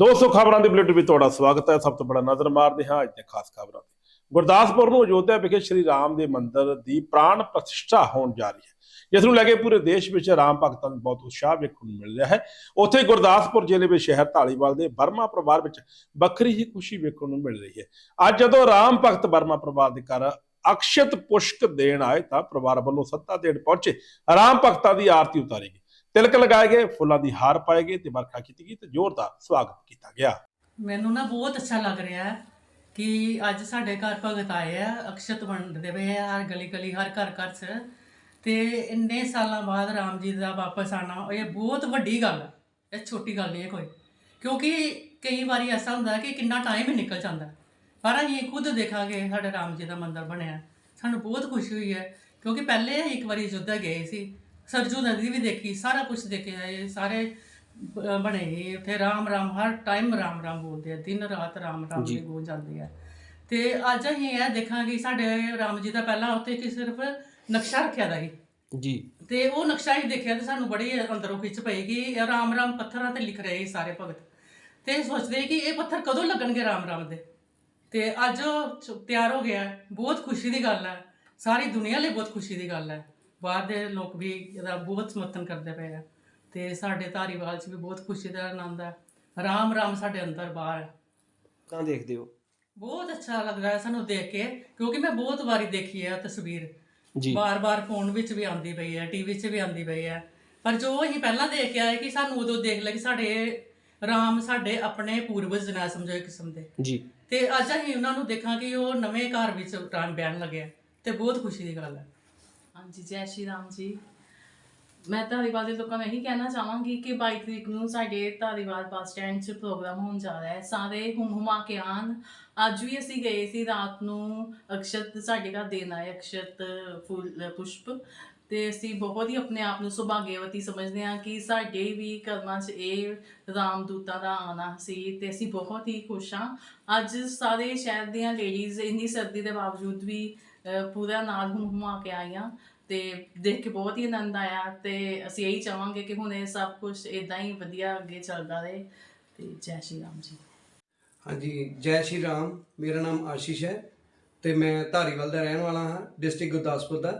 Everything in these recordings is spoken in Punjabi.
200 ਖਬਰਾਂ ਦੇ ਬੁਲੇਟਿਨ ਵਿੱਚ ਤੁਹਾਡਾ ਸਵਾਗਤ ਹੈ। ਸਭ ਤੋਂ ਬੜਾ ਨਜ਼ਰ ਮਾਰਦੇ ਹਾਂ ਅੱਜ ਦੇ ਖਾਸ ਖਬਰਾਂ ਤੇ। ਗੁਰਦਾਸਪੁਰ ਨੂੰ ਅਯੋਧਿਆ ਵਿਖੇ ਸ਼੍ਰੀ ਰਾਮ ਦੇ ਮੰਦਿਰ ਦੀ ਪ੍ਰਾਣ ਪ੍ਰਤਿਸ਼ਠਾ ਹੋਣ ਜਾ ਰਹੀ ਹੈ। ਜਿਸ ਨੂੰ ਲੈ ਕੇ ਪੂਰੇ ਦੇਸ਼ ਵਿੱਚ ਰਾਮ ਭਗਤਾਂ ਨੂੰ ਬਹੁਤ ਉਤਸ਼ਾਹ ਵੇਖਣ ਨੂੰ ਮਿਲ ਰਿਹਾ ਹੈ। ਉੱਥੇ ਗੁਰਦਾਸਪੁਰ ਜ਼ਿਲ੍ਹੇ ਵਿੱਚ ਸ਼ਹਿਰ ਢਾਲੀਵਾਲ ਦੇ ਬਰਮਾ ਪਰਿਵਾਰ ਵਿੱਚ ਵੱਖਰੀ ਹੀ ਖੁਸ਼ੀ ਵੇਖਣ ਨੂੰ ਮਿਲ ਰਹੀ ਹੈ। ਅੱਜ ਜਦੋਂ ਰਾਮ ਭਗਤ ਬਰਮਾ ਪਰਿਵਾਰ ਦੇ ਘਰ ਅਕਸ਼ਤ ਪੁਸ਼ਕ ਦੇਣ ਆਏ ਤਾਂ ਪਰਿਵਾਰ ਵੱਲੋਂ ਸੱਤਾ ਦੇਣ ਪਹੁੰਚੇ। ਰਾਮ ਭਗਤਾਂ ਦੀ ਆਰਤੀ ਉਤਾਰੀ ਗਈ। ਤਿਲਕ ਲਗਾਏ ਗਏ, ਫੁੱਲਾਂ ਦੀ ਹਾਰ ਪਾਏ ਗਏ ਤੇ ਵਰਖਾ ਕੀਤੀ ਗਈ ਤੇ ਜ਼ੋਰਦਾਰ ਸਵਾਗਤ ਕੀਤਾ ਗਿਆ। ਮੈਨੂੰ ਨਾ ਬਹੁਤ ਅੱਛਾ ਲੱਗ ਰਿਹਾ ਹੈ ਕਿ ਅੱਜ ਸਾਡੇ ਘਰ ਭਗਤ ਆਏ ਆ, ਅਕਸ਼ਤ ਵੰਡਦੇ ਪਏ ਆ, ਹਰ ਗਲੀ ਗਲੀ ਹਰ ਘਰ ਘਰ 'ਚ। ਤੇ ਇੰਨੇ ਸਾਲਾਂ ਬਾਅਦ ਰਾਮ ਜੀ ਦਾ ਵਾਪਸ ਆਣਾ ਇਹ ਬਹੁਤ ਵੱਡੀ ਗੱਲ ਹੈ। ਇਹ ਛੋਟੀ ਗੱਲ ਨਹੀਂ ਹੈ ਕੋਈ। ਕਿਉਂਕਿ ਕਈ ਵਾਰੀ ਐਸਾ ਹੁੰਦਾ ਕਿ ਕਿੰਨਾ ਟਾਈਮ ਹੀ ਨਿਕਲ ਜਾਂਦਾ। ਪਰ ਅਸੀਂ ਖੁਦ ਦੇਖਾਂਗੇ, ਸਾਡੇ ਰਾਮ ਜੀ ਦਾ ਮੰਦਿਰ ਬਣਿਆ। ਸਾਨੂੰ ਬਹੁਤ ਖੁਸ਼ੀ ਹੋਈ ਹੈ, ਕਿਉਂਕਿ ਪਹਿਲੇ ਇੱਕ ਵਾਰੀ ਅਯੋਧਿਆ ਗਏ ਸੀ। ਸਰਜੂ ਨਦੀ ਵੀ ਦੇਖੀ ਸਾਰਾ ਕੁਝ ਦੇਖਿਆ ਇਹ ਸਾਰੇ ਬਣੇ ਸੀ। ਉੱਥੇ ਰਾਮ ਰਾਮ ਹਰ ਟਾਈਮ ਰਾਮ ਰਾਮ ਬੋਲਦੇ ਆ ਦਿਨ ਰਾਤ ਰਾਮ ਰਾਮ ਦੀ ਗੂੰਜ ਜਾਂਦੀ ਹੈ ਤੇ ਅੱਜ ਅਸੀਂ ਇਹ ਦੇਖਾਂਗੇ ਸਾਡੇ ਰਾਮ ਜੀ ਦਾ ਪਹਿਲਾਂ ਉੱਥੇ ਕਿ ਸਿਰਫ ਨਕਸ਼ਾ ਰੱਖਿਆ ਦਾ ਸੀ। ਜੀ। ਤੇ ਉਹ ਨਕਸ਼ਾ ਹੀ ਦੇਖਿਆ ਤੇ ਸਾਨੂੰ ਬੜੀ ਅੰਦਰੋਂ ਖਿੱਚ ਪਈ ਕਿ ਇਹ ਰਾਮ ਰਾਮ ਪੱਥਰਾਂ ਤੇ ਲਿਖ ਰਹੇ ਸਾਰੇ ਭਗਤ। ਤੇ ਸੋਚਦੇ ਕਿ ਇਹ ਪੱਥਰ ਕਦੋਂ ਲੱਗਣਗੇ ਰਾਮ ਰਾਮ ਦੇ। ਤੇ ਅੱਜ ਤਿਆਰ ਹੋ ਗਿਆ। ਬਹੁਤ ਖੁਸ਼ੀ ਦੀ ਗੱਲ ਹੈ ਸਾਰੀ ਦੁਨੀਆ ਲਈ ਬਹੁਤ ਖੁਸ਼ੀ ਦੀ ਗੱਲ ਹੈ ਬਾਹਰ ਦੇ ਲੋਕ ਵੀ ਇਹਦਾ ਬਹੁਤ ਸਮਰਥਨ ਕਰਦੇ ਪਏ ਆ। ਤੇ ਸਾਡੇ ਧਾਰੀਵਾਲ 'ਚ ਵੀ ਬਹੁਤ ਖੁਸ਼ੀ ਦਾ ਆਨੰਦ ਹੈ ਰਾਮ ਰਾਮ ਸਾਡੇ ਅੰਦਰ ਬਾਹਰ ਹੈ ਤਾਂ ਦੇਖਦੇ ਹੋ? ਬਹੁਤ ਅੱਛਾ ਲੱਗਦਾ ਹੈ ਸਾਨੂੰ ਦੇਖ ਕੇ ਕਿਉਂਕਿ ਮੈਂ ਬਹੁਤ ਵਾਰੀ ਦੇਖੀ ਹੈ ਤਸਵੀਰ। ਜੀ। ਬਾਰ-ਬਾਰ ਫੋਨ ਵਿੱਚ ਵੀ ਆਉਂਦੀ ਪਈ ਹੈ ਟੀਵੀ 'ਚ ਵੀ ਆਉਂਦੀ ਪਈ ਹੈ ਪਰ ਜੋ ਅਸੀਂ ਪਹਿਲਾਂ ਦੇਖ ਕੇ ਆਏ ਕਿ ਸਾਨੂੰ ਉਦੋਂ ਦੇਖ ਲਿਆ ਕਿ ਸਾਡੇ ਰਾਮ ਸਾਡੇ ਆਪਣੇ ਪੂਰਵਜ ਨਾ ਸਮਝੋ ਇੱਕ ਕਿਸਮ ਦੇ। ਜੀ। ਤੇ ਅੱਜ ਅਸੀਂ ਉਹਨਾਂ ਨੂੰ ਦੇਖਾਂ ਕਿ ਉਹ ਨਵੇਂ ਘਰ ਵਿੱਚ ਰਾਮ ਬਹਿਣ ਲੱਗਿਆ ਤੇ ਬਹੁਤ ਖੁਸ਼ੀ ਦੀ ਗੱਲ ਹੈ ਹਾਂਜੀ, ਜੈ ਸ਼੍ਰੀ ਰਾਮ ਜੀ। ਮੈਂ ਧਾਰੀਵਾਲ ਦੇ ਲੋਕਾਂ ਨੂੰ ਇਹੀ ਕਹਿਣਾ ਚਾਹਾਂਗੀ ਕਿ 22 ਤਰੀਕ ਨੂੰ ਸਾਡੇ ਧਾਰੀਵਾਲ ਬੱਸ ਸਟੈਂਡ 'ਚ ਪ੍ਰੋਗਰਾਮ ਹੋਣ ਜਾ ਰਿਹਾ ਹੈ। ਸਾਰੇ ਹੁਮ ਹੁਮਾ ਕੇ ਆਉਣ। ਅੱਜ ਵੀ ਅਸੀਂ ਗਏ ਸੀ ਰਾਤ ਨੂੰ ਅਕਸ਼ਤ, ਸਾਡੇ ਘਰ ਦੇਣ ਆਏ ਅਕਸ਼ਤ ਫੁੱਲ, ਪੁਸ਼ਪ। ਤੇ ਅਸੀਂ ਬਹੁਤ ਹੀ ਆਪਣੇ ਆਪ ਨੂੰ ਸੁਭਾਗਿਆਵਤੀ ਸਮਝਦੇ ਹਾਂ ਕਿ ਸਾਡੇ ਵੀ ਕਰਮਾਂ 'ਚ ਇਹ ਰਾਮਦੂਤਾਂ ਦਾ ਆਣਾ ਸੀ ਤੇ ਅਸੀਂ ਬਹੁਤ ਹੀ ਖੁਸ਼ ਹਾਂ। ਅੱਜ ਸਾਰੇ ਸ਼ਹਿਰ ਦੀਆਂ ਲੇਡੀਜ਼ ਇੰਨੀ ਸਰਦੀ ਦੇ ਬਾਵਜੂਦ ਵੀ ਪੂਰਾ ਨਾਲ ਹੁਮ ਹੁਮਾ ਕੇ ਆਈਆਂ ਤੇ ਦੇਖ ਕੇ ਬਹੁਤ ਹੀ ਆਨੰਦ ਆਇਆ ਤੇ ਅਸੀਂ ਇਹੀ ਚਾਹਾਂਗੇ ਕਿ ਹੁਣ ਇਹ ਸਭ ਕੁਝ ਇਦਾਂ ਹੀ ਵਧੀਆ ਅੱਗੇ ਚੱਲਦਾ ਰਹੇ ਤੇ ਜੈ ਸ਼੍ਰੀ ਰਾਮ ਜੀ। ਹਾਂਜੀ, ਜੈ ਸ਼੍ਰੀ ਰਾਮ। ਮੇਰਾ ਨਾਮ ਆਸ਼ੀਸ਼ ਹੈ ਤੇ ਮੈਂ ਧਾਰੀਵਾਲ ਦਾ ਰਹਿਣ ਵਾਲਾ ਹਾਂ, ਡਿਸਟ੍ਰਿਕਟ ਗੁਰਦਾਸਪੁਰ ਦਾ।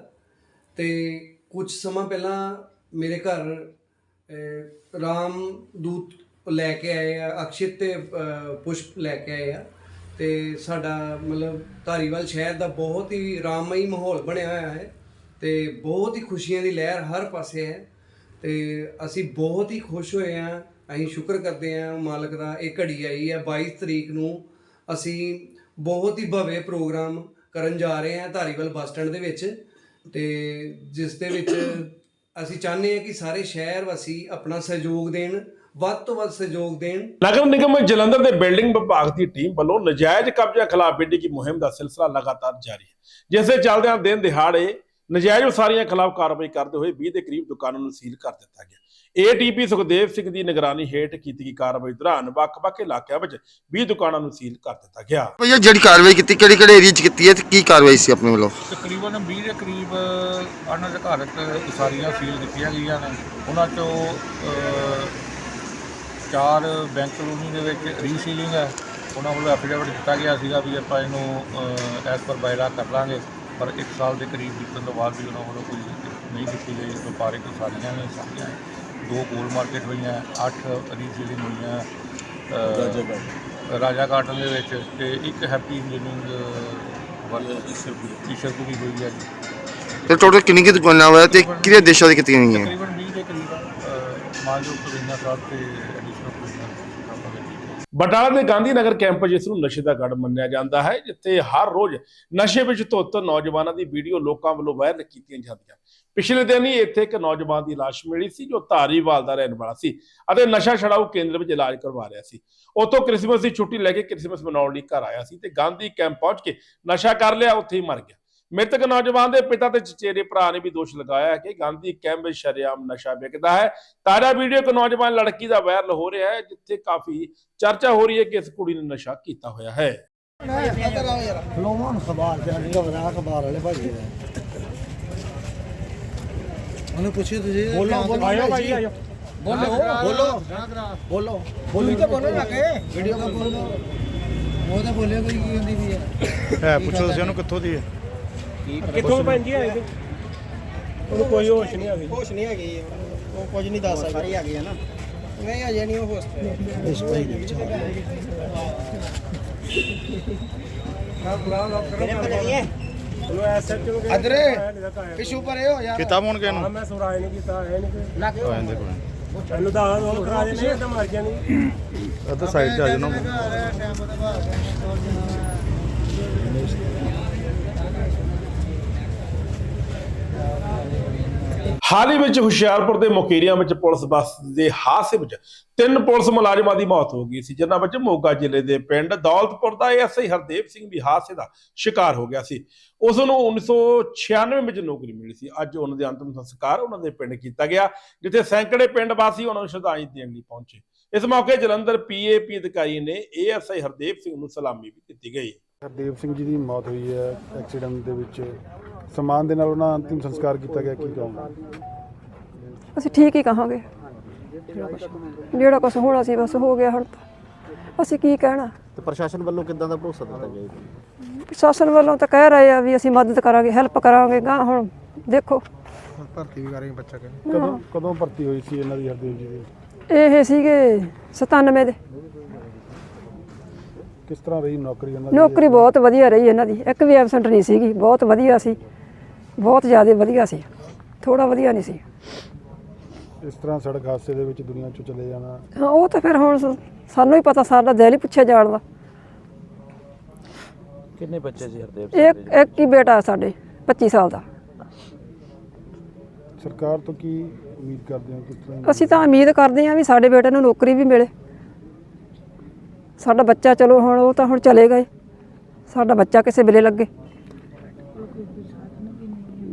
ਤੇ ਕੁਝ ਸਮਾਂ ਪਹਿਲਾਂ ਮੇਰੇ ਘਰ ਅਹ, ਰਾਮ ਦੂਤ ਲੈ ਕੇ ਆਏ ਆ ਅਕਸ਼ਿਤ ਤੇ ਪੁਸ਼ਪ ਲੈ ਕੇ ਆਏ ਆ। ਤੇ ਸਾਡਾ ਮਤਲਬ ਧਾਰੀਵਾਲ ਸ਼ਹਿਰ ਦਾ ਬਹੁਤ ਹੀ ਰਾਮਮਈ ਮਾਹੌਲ ਬਣਿਆ ਹੋਇਆ ਹੈ ਤੇ ਬਹੁਤ ਹੀ ਖੁਸ਼ੀਆਂ ਦੀ ਲਹਿਰ ਹਰ ਪਾਸੇ ਹੈ। ਤੇ ਅਸੀਂ ਬਹੁਤ ਹੀ ਖੁਸ਼ ਹੋਏ ਹਾਂ। ਅਸੀਂ ਸ਼ੁਕਰ ਕਰਦੇ ਹਾਂ ਮਾਲਕ ਦਾ ਇਹ ਘੜੀ ਆਈ ਹੈ 22 ਤਰੀਕ ਨੂੰ ਅਸੀਂ ਬਹੁਤ ਹੀ ਭਵੇ ਪ੍ਰੋਗਰਾਮ ਕਰਨ ਜਾ ਰਹੇ ਹਾਂ ਧਾਰੀਵਾਲ ਬੱਸ ਸਟੈਂਡ ਦੇ ਵਿੱਚ। ਤੇ ਜਿਸ ਦੇ ਵਿੱਚ ਅਸੀਂ ਚਾਹੁੰਦੇ ਹਾਂ ਕਿ ਸਾਰੇ ਸ਼ਹਿਰ ਵਾਸੀ ਆਪਣਾ ਸਹਿਯੋਗ ਦੇਣ, ਵੱਧ ਤੋਂ ਵੱਧ ਸਹਿਯੋਗ ਦੇਣ। ਨਗਰ ਨਿਗਮ ਜਲੰਧਰ ਦੇ ਬਿਲਡਿੰਗ ਵਿਭਾਗ ਦੀ ਟੀਮ ਵੱਲੋਂ ਨਜਾਇਜ਼ ਕਬਜ਼ਾ ਖਿਲਾਫ ਵਿੱਢੀ ਦੀ ਮੁਹਿੰਮ ਦਾ ਸਿਲਸਿਲਾ ਲਗਾਤਾਰ ਜਾਰੀ ਹੈ, ਜਿਸ ਦੇ ਚੱਲਦਿਆਂ ਦਿਨ ਦਿਹਾੜੇ ਨਜਾਇਜ਼ ਉਸਾਰੀਆਂ ਖਿਲਾਫ ਕਾਰਵਾਈ ਕਰਦੇ ਹੋਏ 20 ਦੇ ਕਰੀਬ ਦੁਕਾਨਾਂ ਨੂੰ ਸੀਲ ਕਰ ਦਿੱਤਾ ਗਿਆ। ਏਟੀਪੀ ਸੁਖਦੇਵ ਸਿੰਘ ਦੀ ਨਿਗਰਾਨੀ ਹੇਠ ਕੀਤੀ ਗਈ ਕਾਰਵਾਈ ਦੌਰਾਨ ਵੱਖ-ਵੱਖ ਇਲਾਕਿਆਂ ਵਿੱਚ 20 ਦੁਕਾਨਾਂ ਨੂੰ ਸੀਲ ਕਰ ਦਿੱਤਾ ਗਿਆ। ਭਈਆ ਜਿਹੜੀ ਕਾਰਵਾਈ ਕੀਤੀ ਕਿਹੜੇ ਕਿਹੜੇ ਏਰੀਆ 'ਚ ਕੀਤੀ ਹੈ ਤੇ ਕੀ ਕਾਰਵਾਈ ਸੀ ਆਪਣੇ ਵੱਲੋਂ? ਤਕਰੀਬਨ 20 ਦੇ ਕਰੀਬ ਅਨਧਿਕਾਰਤ ਉਸਾਰੀਆਂ ਸੀਲ ਕੀਤੀਆਂ ਗਈਆਂ ਨੇ। ਉਹਨਾਂ ਚੋਂ ਚਾਰ ਬੈਂਕ ਕਲੋਨੀ ਦੇ ਵਿੱਚ ਰੀਸੀਲਿੰਗ ਹੈ। ਉਹਨਾਂ ਵੱਲੋਂ ਐਫੀਡੇਵਿਟ ਦਿੱਤਾ ਗਿਆ ਸੀਗਾ ਵੀ ਆਪਾਂ ਇਹਨੂੰ ਐਸ ਪਰ ਬਾਇਲਾ ਕਰ ਲਾਂਗੇ। ਪਰ 1 ਸਾਲ ਦੇ ਕਰੀਬ ਬੀਤਣ ਤੋਂ ਬਾਅਦ ਵੀ ਉਹਨਾਂ ਵੱਲੋਂ ਕੋਈ ਨਹੀਂ ਕੀਤੀ ਗਈ। ਵਪਾਰਿਕ ਉਸਾਰੀਆਂ ਨੇ ਸਾਰੀਆਂ। ਦੋ ਕੋਲ ਮਾਰਕੀਟ ਹੋਈਆਂ 8 ਰੀਸੀਲਿੰਗ ਹੋਈਆਂ ਅ, ਰਾਜਾ ਕਾਟਨ ਦੇ ਵਿੱਚ ਤੇ ਇੱਕ ਹੈਪੀ ਇੰਜੀਨੀਅਰਿੰਗ ਵੱਲ ਈਸ਼ਰਪੁਰੀ ਹੋਈ ਹੈ ਤੇ ਟੋਟਲ ਕਿੰਨੀ ਕੀ ਦੁਕਾਨਾਂ ਹੋਇਆ ਤੇ ਕਿਹੜੇ ਦੇਸ਼ਾਂ ਦੀ ਕੀਤੀਆਂ ਗਈਆਂ ਤਕਰੀਬਨ 20 ਦੇ ਕਰੀਬ ਮਾਨਯੋਗ ਪ੍ਰਵੀਨਾ ਸਾਹਿਬ ਤੇ ਬਟਾਲਾ ਦੇ ਗਾਂਧੀ ਨਗਰ ਕੈਂਪ ਜਿਸ ਨੂੰ ਨਸ਼ੇ ਦਾ ਗੜ ਮੰਨਿਆ ਜਾਂਦਾ ਹੈ ਜਿੱਥੇ ਹਰ ਰੋਜ਼ ਨਸ਼ੇ ਵਿੱਚ ਧੁੱਤ ਨੌਜਵਾਨਾਂ ਦੀ ਵੀਡੀਓ ਲੋਕਾਂ ਵੱਲੋਂ ਵਾਇਰਲ ਕੀਤੀਆਂ ਜਾਂਦੀਆਂ। ਪਿਛਲੇ ਦਿਨ ਹੀ ਇੱਥੇ ਇੱਕ ਨੌਜਵਾਨ ਦੀ ਲਾਸ਼ ਮਿਲੀ ਸੀ, ਜੋ ਧਾਰੀਵਾਲ ਦਾ ਰਹਿਣ ਵਾਲਾ ਸੀ ਅਤੇ ਨਸ਼ਾ ਛਡਾਊ ਕੇਂਦਰ ਵਿੱਚ ਇਲਾਜ ਕਰਵਾ ਰਿਹਾ ਸੀ। ਉਤੋਂ ਕ੍ਰਿਸਮਸ ਦੀ ਛੁੱਟੀ ਲੈ ਕੇ ਕ੍ਰਿਸਮਸ ਮਨਾਉਣ ਲਈ ਘਰ ਆਇਆ ਸੀ ਤੇ ਗਾਂਧੀ ਕੈਂਪ ਪਹੁੰਚ ਕੇ ਨਸ਼ਾ ਕਰ ਲਿਆ, ਉੱਥੇ ਹੀ ਮਰ ਗਿਆ। ਮ੍ਰਿਤਕ ਨੌਜਵਾਨ ਦੇ ਪਿਤਾ ਤੇ ਚਚੇਰੇ ਭਰਾ ਨੇ ਵੀ ਦੋਸ਼ ਲਗਾਇਆ ਕਿ ਗਾਂਧੀ ਕੈਂਪ ਵਿੱਚ ਸ਼ਰੇਆਮ ਨਸ਼ਾ ਵਿਕਦਾ ਹੈ। ਤਾਜ਼ਾ ਵੀਡੀਓ ਇੱਕ ਨੌਜਵਾਨ ਲੜਕੀ ਦਾ ਵਾਇਰਲ ਹੋ ਰਿਹਾ ਹੈ, ਜਿੱਥੇ ਕਾਫੀ ਚਰਚਾ ਹੋ ਰਹੀ ਹੈ ਕਿ ਇਸ ਕੁੜੀ ਨੇ ਨਸ਼ਾ ਕੀਤਾ ਹੋਇਆ ਹੈ। ਲੋਮਾਂ ਖਬਰ ਤੇ ਅੱਗੇ ਵਧਾ ਖਬਰ ਵਾਲੇ ਭਾਜੀ ਉਹਨੂੰ ਪੁੱਛਿਓ ਤੁਸੀਂ ਬੋਲੋ ਆਇਓ ਭਾਈ ਆਇਓ। ਬੋਲੋ ਬੋਲੋ। ਬੋਲੋ। ਬੋਲੀ ਤਾਂ ਬੋਲੋ ਜਾ ਕੇ। ਵੀਡੀਓ ਦਾ ਬੋਲੋ। ਉਹ ਤਾਂ ਬੋਲਿਆ ਕੋਈ ਕੀ ਹੁੰਦੀ ਵੀ ਹੈ। ਹੈ ਪੁੱਛੋ ਤੁਸੀਂ ਉਹਨੂੰ ਕਿੱਥੋਂ ਦੀ ਹੈ। ਕਿੱਥੋਂ ਪੈਂਦੀ ਹੈ ਉਹਨੂੰ ਕੋਈ ਹੋਸ਼ ਨਹੀਂ ਹੈਗੀ। ਹੋਸ਼ ਨਹੀਂ ਹੈਗੀ। ਉਹ ਕੁਝ ਨਹੀਂ ਦੱਸ ਸਕਦਾ। ਸਾਰੀ ਹੈਗੀ ਹੈ ਨਾ? ਨਹੀਂ ਅਜੇ ਨਹੀਂ ਉਹ ਹੋਸ਼ ਇਸ ਭਾਈ ਦੇ ਵਿੱਚ ਅਦਰੇ ਪਿਛੂ ਪਰੇ ਹੋ ਯਾਰ ਕੀਤਾ ਫੋਨ ਕਿਹਨੂੰ ਮੈਂ ਸੁਰਾਏ ਨਹੀਂ ਕੀਤਾ ਹੈ ਨਹੀਂ ਆ ਜਾਂਦੇ ਕੋਈ ਤੈਨੂੰ ਤਾਂ ਉਹ ਕਰਾ ਦੇ ਨਹੀਂ ਤਾਂ ਮਰ ਗਿਆ ਨਹੀਂ ਅੱਧਾ ਸਾਈਡ ਤੇ ਆ ਨਾ ਹਾਲ ਹੀ ਵਿੱਚ ਹੁਸ਼ਿਆਰਪੁਰ ਦੇ ਮੁਕੇਰੀਆਂ ਵਿੱਚ ਪੁਲਿਸ ਬੱਸ ਦੇ ਹਾਦਸੇ ਵਿੱਚ ਤਿੰਨ ਪੁਲਿਸ ਮੁਲਾਜ਼ਮਾਂ ਦੀ ਮੌਤ ਹੋ ਗਈ ਸੀ, ਜਿਨ੍ਹਾਂ ਵਿੱਚ ਮੋਗਾ ਜ਼ਿਲ੍ਹੇ ਦੇ ਪਿੰਡ ਦੌਲਤਪੁਰ ਦਾ ਐਸਆਈ ਹਰਦੇਵ ਸਿੰਘ ਵੀ ਹਾਦਸੇ ਦਾ ਸ਼ਿਕਾਰ ਹੋ ਗਿਆ ਸੀ। ਉਸ ਨੂੰ 1996 ਵਿੱਚ ਨੌਕਰੀ ਮਿਲੀ ਸੀ। ਅੱਜ ਉਹਨਾਂ ਦੇ ਅੰਤਮ ਸੰਸਕਾਰ ਉਹਨਾਂ ਦੇ ਪਿੰਡ ਕੀਤਾ ਗਿਆ, ਜਿੱਥੇ ਸੈਂਕੜੇ ਪਿੰਡ ਵਾਸੀ ਉਹਨਾਂ ਨੂੰ ਸ਼ਰਧਾਂਜਲੀ ਦੇਣ ਲਈ ਪਹੁੰਚੇ। ਇਸ ਮੌਕੇ ਜਲੰਧਰ ਪੀਏਪੀ ਅਧਿਕਾਰੀ ਨੇ ਏਐਸਆਈ ਹਰਦੇਵ ਸਿੰਘ ਨੂੰ ਸਲਾਮੀ ਵੀ ਦਿੱਤੀ ਗਈ। ਹਰਦੇਵ ਸਿੰਘ ਜੀ ਦੀ ਮੌਤ ਹੋਈ ਹੈ ਐਕਸੀਡੈਂਟ ਦੇ ਵਿੱਚ। ਸਮਾਨ ਦੇ ਨਾਲ ਉਹਨਾਂ ਅੰਤਿਮ ਸੰਸਕਾਰ ਕੀਤਾ ਗਿਆ ਕੀ ਕਹੋਗੇ? ਅਸੀਂ ਠੀਕ ਹੀ ਕਹਾਂਗੇ। ਜਿਹੜਾ ਕੁਛ ਹੋਣਾ ਸੀ ਬਸ ਹੋ ਗਿਆ ਹੁਣ ਤਾਂ। ਅਸੀਂ ਕੀ ਕਹਿਣਾ? ਤੇ ਪ੍ਰਸ਼ਾਸਨ ਵੱਲੋਂ ਕਿੱਦਾਂ ਦਾ ਭਰੋਸਾ ਦਿੱਤਾ ਗਿਆ ਜੀ? ਪ੍ਰਸ਼ਾਸਨ ਵੱਲੋਂ ਤਾਂ ਕਹਿ ਰਹੇ ਆ ਵੀ ਅਸੀਂ ਮਦਦ ਕਰਾਂਗੇ ਹੈਲਪ ਕਰਾਂਗੇ ਗਾਂ ਹੁਣ ਦੇਖੋ। ਭਰਤੀ ਵੀ ਕਰਾਂਗੇ ਬੱਚਾ ਕਹਿੰਦੇ। ਕਦੋਂ ਕਦੋਂ ਭਰਤੀ ਹੋਈ ਸੀ ਇਹਨਾਂ ਦੀ ਹਰਦੇਵ ਜੀ ਦੀ? ਇਹ ਸੀਗੇ 97 ਦੇ। ਕਿਸ ਤਰ੍ਹਾਂ ਰਹੀ ਨੌਕਰੀ ਇਹਨਾਂ ਦੀ? ਨੌਕਰੀ ਬਹੁਤ ਵਧੀਆ ਰਹੀ ਇਹਨਾਂ ਦੀ। ਇੱਕ ਵੀ ਐਬਸੈਂਟ ਨਹੀਂ ਸੀਗੀ ਬਹੁਤ ਵਧੀਆ ਸੀ। ਬਹੁਤ ਜ਼ਿਆਦਾ ਵਧੀਆ ਸੀ। ਥੋੜਾ ਵਧੀਆ ਨਹੀਂ ਸੀ। ਇਸ ਤਰ੍ਹਾਂ ਸੜਕ ਹਾਦਸੇ ਦੇ ਵਿੱਚ ਦੁਨੀਆ ਚੋਂ ਚਲੇ ਜਾਣਾ? ਹਾਂ ਉਹ ਤਾਂ ਫਿਰ ਹੁਣ ਸ- ਸਾਨੂੰ ਹੀ ਪਤਾ ਸਾਡਾ ਦਿਲ ਹੀ ਪੁੱਛਿਆ ਜਾਣ ਦਾ। ਕਿੰਨੇ ਬੱਚੇ ਸੀ ਹਰਦੇਵ ਇੱਕ ਇੱਕ ਹੀ ਬੇਟਾ ਸਾਡੇ 25 ਸਾਲ ਦਾ। ਸਰਕਾਰ ਤੋਂ ਕੀ ਉਮੀਦ ਕਰਦੇ ਹੋ ਕਿਸ ਤਰ੍ਹਾਂ? ਅਸੀਂ ਤਾਂ ਉਮੀਦ ਕਰਦੇ ਹਾਂ ਵੀ ਸਾਡੇ ਬੇਟੇ ਨੂੰ ਨੌਕਰੀ ਵੀ ਮਿਲੇ। ਸਾਡਾ ਬੱਚਾ ਚਲੋ ਹੁਣ ਉਹ ਤਾਂ ਹੁਣ ਚਲੇ ਗਏ। ਸਾਡਾ ਬੱਚਾ ਕਿਸੇ ਵੇਲੇ ਲੱਗੇ।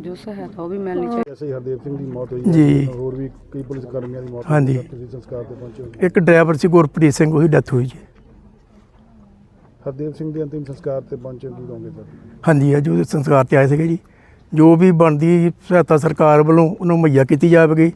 ਜੋ ਸਹਾਇਤਾ ਉਹ ਵੀ ਮਿਲਣੀ ਐਸੇ ਹਰਦੇਵ ਸਿੰਘ ਦੀ ਮੌਤ ਹੋਈ ਹੈ। ਜੀ। ਹੋਰ ਵੀ ਕਈ ਪੁਲਿਸ ਕਰਮੀਆਂ ਦੀ ਮੌਤ ਹੋਈ ਹਾਂਜੀ। ਹੈ ਤੁਸੀਂ ਸੰਸਕਾਰ ਤੇ ਪਹੁੰਚੇ ਹੋ। ਇੱਕ ਡਰਾਈਵਰ ਸੀ ਗੁਰਪ੍ਰੀਤ ਸਿੰਘ ਉਹਦੀ ਡੈਥ ਹੋਈ ਜੀ। ਹਰਦੇਵ ਸਿੰਘ ਦੇ ਅੰਤਿਮ ਸੰਸਕਾਰ ਤੇ ਪਹੁੰਚੇ ਕੀ ਕਹੋਗੇ ਸਰ? ਹਾਂਜੀ ਅੱਜ ਉਹਦੇ ਸੰਸਕਾਰ ਤੇ ਆਏ ਸੀਗੇ ਜੀ। ਜੋ ਵੀ ਬਣਦੀ ਸਹਾਇਤਾ ਸਰਕਾਰ ਵੱਲੋਂ ਉਹਨੂੰ ਮੁਹੱਈਆ ਕੀਤੀ ਜਾਵੇਗੀ।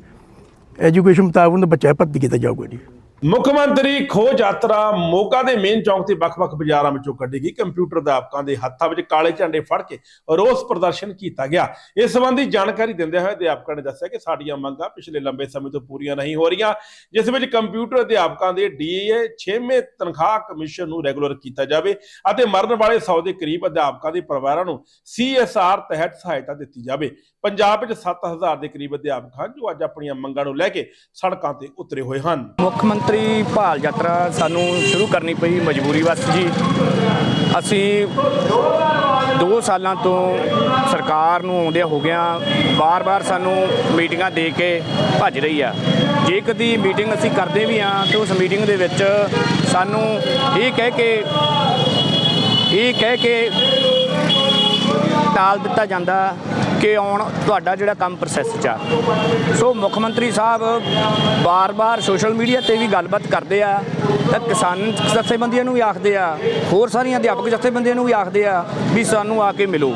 ਐਜੂਕੇਸ਼ਨ ਮੁਤਾਬਕ ਉਹਦਾ ਬੱਚਾ ਭਰਤੀ ਕੀਤਾ ਜਾਊਗਾ ਜੀ। ਮੁੱਖ ਮੰਤਰੀ ਖੋਜ ਯਾਤਰਾ ਮੋਗਾ ਦੇ ਮੇਨ ਚੌਂਕ ਤੇ ਵੱਖ-ਵੱਖ ਬਾਜ਼ਾਰਾਂ ਵਿੱਚੋਂ ਕੱਢੀ ਗਈ ਕੰਪਿਊਟਰ ਅਧਿਆਪਕਾਂ ਦੇ ਹੱਥਾਂ ਵਿੱਚ ਕਾਲੇ ਝੰਡੇ ਫੜ ਕੇ ਰੋਸ ਪ੍ਰਦਰਸ਼ਨ ਕੀਤਾ ਗਿਆ। ਇਸ ਸੰਬੰਧੀ ਜਾਣਕਾਰੀ ਦਿੰਦੇ ਹੋਏ ਅਧਿਆਪਕਾਂ ਨੇ ਦੱਸਿਆ ਕਿ ਸਾਡੀਆਂ ਮੰਗਾਂ ਪਿਛਲੇ ਲੰਬੇ ਸਮੇਂ ਤੋਂ ਪੂਰੀਆਂ ਨਹੀਂ ਹੋ ਰਹੀਆਂ, ਜਿਸ ਵਿੱਚ ਕੰਪਿਊਟਰ ਅਧਿਆਪਕਾਂ ਦੇ ਡੀਏ 6ਵੇਂ ਤਨਖਾਹ ਕਮਿਸ਼ਨ ਨੂੰ ਰੈਗੂਲਰ ਕੀਤਾ ਜਾਵੇ ਅਤੇ ਮਰਨ ਵਾਲੇ 100 ਦੇ ਕਰੀਬ ਅਧਿਆਪਕਾਂ ਦੇ ਪਰਿਵਾਰਾਂ ਨੂੰ ਸੀਐਸਆਰ ਤਹਿਤ ਸਹਾਇਤਾ ਦਿੱਤੀ ਜਾਵੇ। ਪੰਜਾਬ ਵਿੱਚ 7000 ਦੇ ਕਰੀਬ ਅਧਿਆਪਕ ਹਨ ਜੋ ਅੱਜ ਆਪਣੀਆਂ ਮੰਗਾਂ ਨੂੰ ਲੈ ਕੇ ਸੜਕਾਂ ਤੇ ਉਤਰੇ ਹੋਏ ਹਨ। ਮੁੱਖ ਮੰਤਰੀ ਭਾਲ ਯਾਤਰਾ ਸਾਨੂੰ ਸ਼ੁਰੂ ਕਰਨੀ ਪਈ ਮਜਬੂਰੀ ਵਸ ਜੀ। ਅਸੀਂ 2 ਸਾਲਾਂ ਤੋਂ ਸਰਕਾਰ ਨੂੰ ਆਉਂਦਿਆਂ ਹੋ ਗਿਆ, ਬਾਰ-ਬਾਰ ਸਾਨੂੰ ਮੀਟਿੰਗਾਂ ਦੇ ਕੇ ਭੱਜ ਰਹੀ ਆ। ਜੇ ਕਦੀ ਮੀਟਿੰਗ ਅਸੀਂ ਕਰਦੇ ਵੀ ਆ ਤੇ ਉਸ ਮੀਟਿੰਗ ਦੇ ਵਿੱਚ ਸਾਨੂੰ ਇਹ ਕਹਿ ਕੇ, ਇਹ ਕਹਿ ਕੇ ਟਾਲ ਦਿੱਤਾ ਜਾਂਦਾ ਕਿ ਆਉਣ ਤੁਹਾਡਾ ਜਿਹੜਾ ਕੰਮ ਪ੍ਰੋਸੈਸ 'ਚ ਆ। ਸੋ ਮੁੱਖ ਮੰਤਰੀ ਸਾਹਿਬ ਬਾਰ-ਬਾਰ ਸੋਸ਼ਲ ਮੀਡੀਆ ਤੇ ਵੀ ਗੱਲਬਾਤ ਕਰਦੇ ਆ। ਤਾਂ ਕਿਸਾਨ ਜਥੇਬੰਦੀਆਂ ਨੂੰ ਵੀ ਆਖਦੇ ਆ, ਹੋਰ ਸਾਰੀਆਂ ਅਧਿਆਪਕ ਜਥੇਬੰਦੀਆਂ ਨੂੰ ਵੀ ਆਖਦੇ ਆ ਵੀ ਸਾਨੂੰ ਆ ਕੇ ਮਿਲੋ।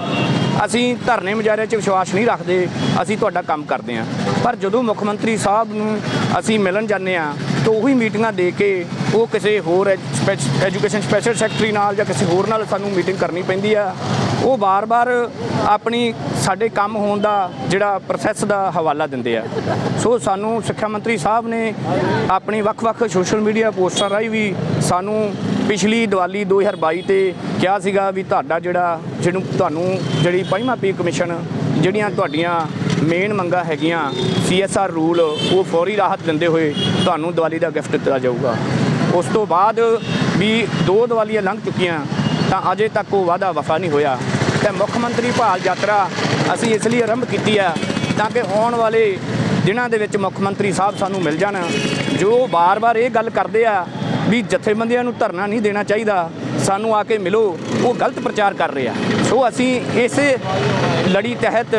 ਅਸੀਂ ਧਰਨੇ ਮੁਜ਼ਾਰੇ 'ਚ ਵਿਸ਼ਵਾਸ ਨਹੀਂ ਰੱਖਦੇ, ਅਸੀਂ ਤੁਹਾਡਾ ਕੰਮ ਕਰਦੇ ਆ। ਪਰ ਜਦੋਂ ਮੁੱਖ ਮੰਤਰੀ ਸਾਹਿਬ ਨੂੰ ਅਸੀਂ ਮਿਲਣ ਜਾਂਦੇ ਆ ਤਾਂ ਉਹੀ ਮੀਟਿੰਗਾਂ ਦੇ ਕੇ ਉਹ ਕਿਸੇ ਹੋਰ ਐਜੂਕੇਸ਼ਨ ਸਪੈਸ਼ਲ ਸੈਕਟਰੀ ਨਾਲ ਜਾਂ ਕਿਸੇ ਹੋਰ ਨਾਲ ਸਾਨੂੰ ਮੀਟਿੰਗ ਕਰਨੀ ਪੈਂਦੀ ਆ। ਉਹ ਬਾਰ-ਬਾਰ ਆਪਣੀ ਸਾਡੇ ਕੰਮ ਹੋਣ ਦਾ ਜਿਹੜਾ ਪ੍ਰੋਸੈਸ ਦਾ ਹਵਾਲਾ ਦਿੰਦੇ ਆ। ਸੋ ਸਾਨੂੰ ਸਿੱਖਿਆ ਮੰਤਰੀ ਸਾਹਿਬ ਨੇ ਆਪਣੀ ਵੱਖ-ਵੱਖ ਸੋਸ਼ਲ ਮੀਡੀਆ ਪੋਸਟਾਂ ਰਾਹੀਂ ਵੀ ਸਾਨੂੰ ਪਿਛਲੀ ਦੀਵਾਲੀ 2022 ਤੇ ਕਿਹਾ ਸੀਗਾ ਵੀ ਤੁਹਾਡਾ ਜਿਹੜਾ ਜਿਹਨੂੰ ਤੁਹਾਨੂੰ ਜਿਹੜੀ ਪੰਜਵਾਂ ਪੀ ਕਮਿਸ਼ਨ ਜਿਹੜੀਆਂ ਤੁਹਾਡੀਆਂ ਮੇਨ ਮੰਗਾਂ ਹੈਗੀਆਂ ਸੀਐਸਆਰ ਰੂਲ ਉਹ ਫੌਰੀ ਰਾਹਤ ਦਿੰਦੇ ਹੋਏ ਤੁਹਾਨੂੰ ਦੀਵਾਲੀ ਦਾ ਗਿਫਟ ਦਿੱਤਾ ਜਾਊਗਾ। ਉਸ ਤੋਂ ਬਾਅਦ ਵੀ ਦੋ ਦੀਵਾਲੀਆਂ ਲੰਘ ਚੁੱਕੀਆਂ, ਤਾਂ ਅਜੇ ਤੱਕ ਉਹ ਵਾਅਦਾ ਵਫਾ ਨਹੀਂ ਹੋਇਆ। ਤੇ ਮੁੱਖ ਮੰਤਰੀ ਭਾਲ ਯਾਤਰਾ ਅਸੀਂ ਇਸ ਲਈ ਆਰੰਭ ਕੀਤੀ ਆ, ਤਾਂ ਕਿ ਆਉਣ ਵਾਲੇ ਦਿਨਾਂ ਦੇ ਵਿੱਚ ਮੁੱਖ ਮੰਤਰੀ ਸਾਹਿਬ ਸਾਨੂੰ ਮਿਲ ਜਾਣ, ਜੋ ਬਾਰ-ਬਾਰ ਇਹ ਗੱਲ ਕਰਦੇ ਆ ਵੀ ਜਥੇਬੰਦੀਆਂ ਨੂੰ ਧਰਨਾ ਨਹੀਂ ਦੇਣਾ ਚਾਹੀਦਾ, ਸਾਨੂੰ ਆ ਕੇ ਮਿਲੋ, ਉਹ ਗਲਤ ਪ੍ਰਚਾਰ ਕਰ ਰਹੇ ਆ। ਸੋ ਅਸੀਂ ਇਸੇ ਲੜੀ ਤਹਿਤ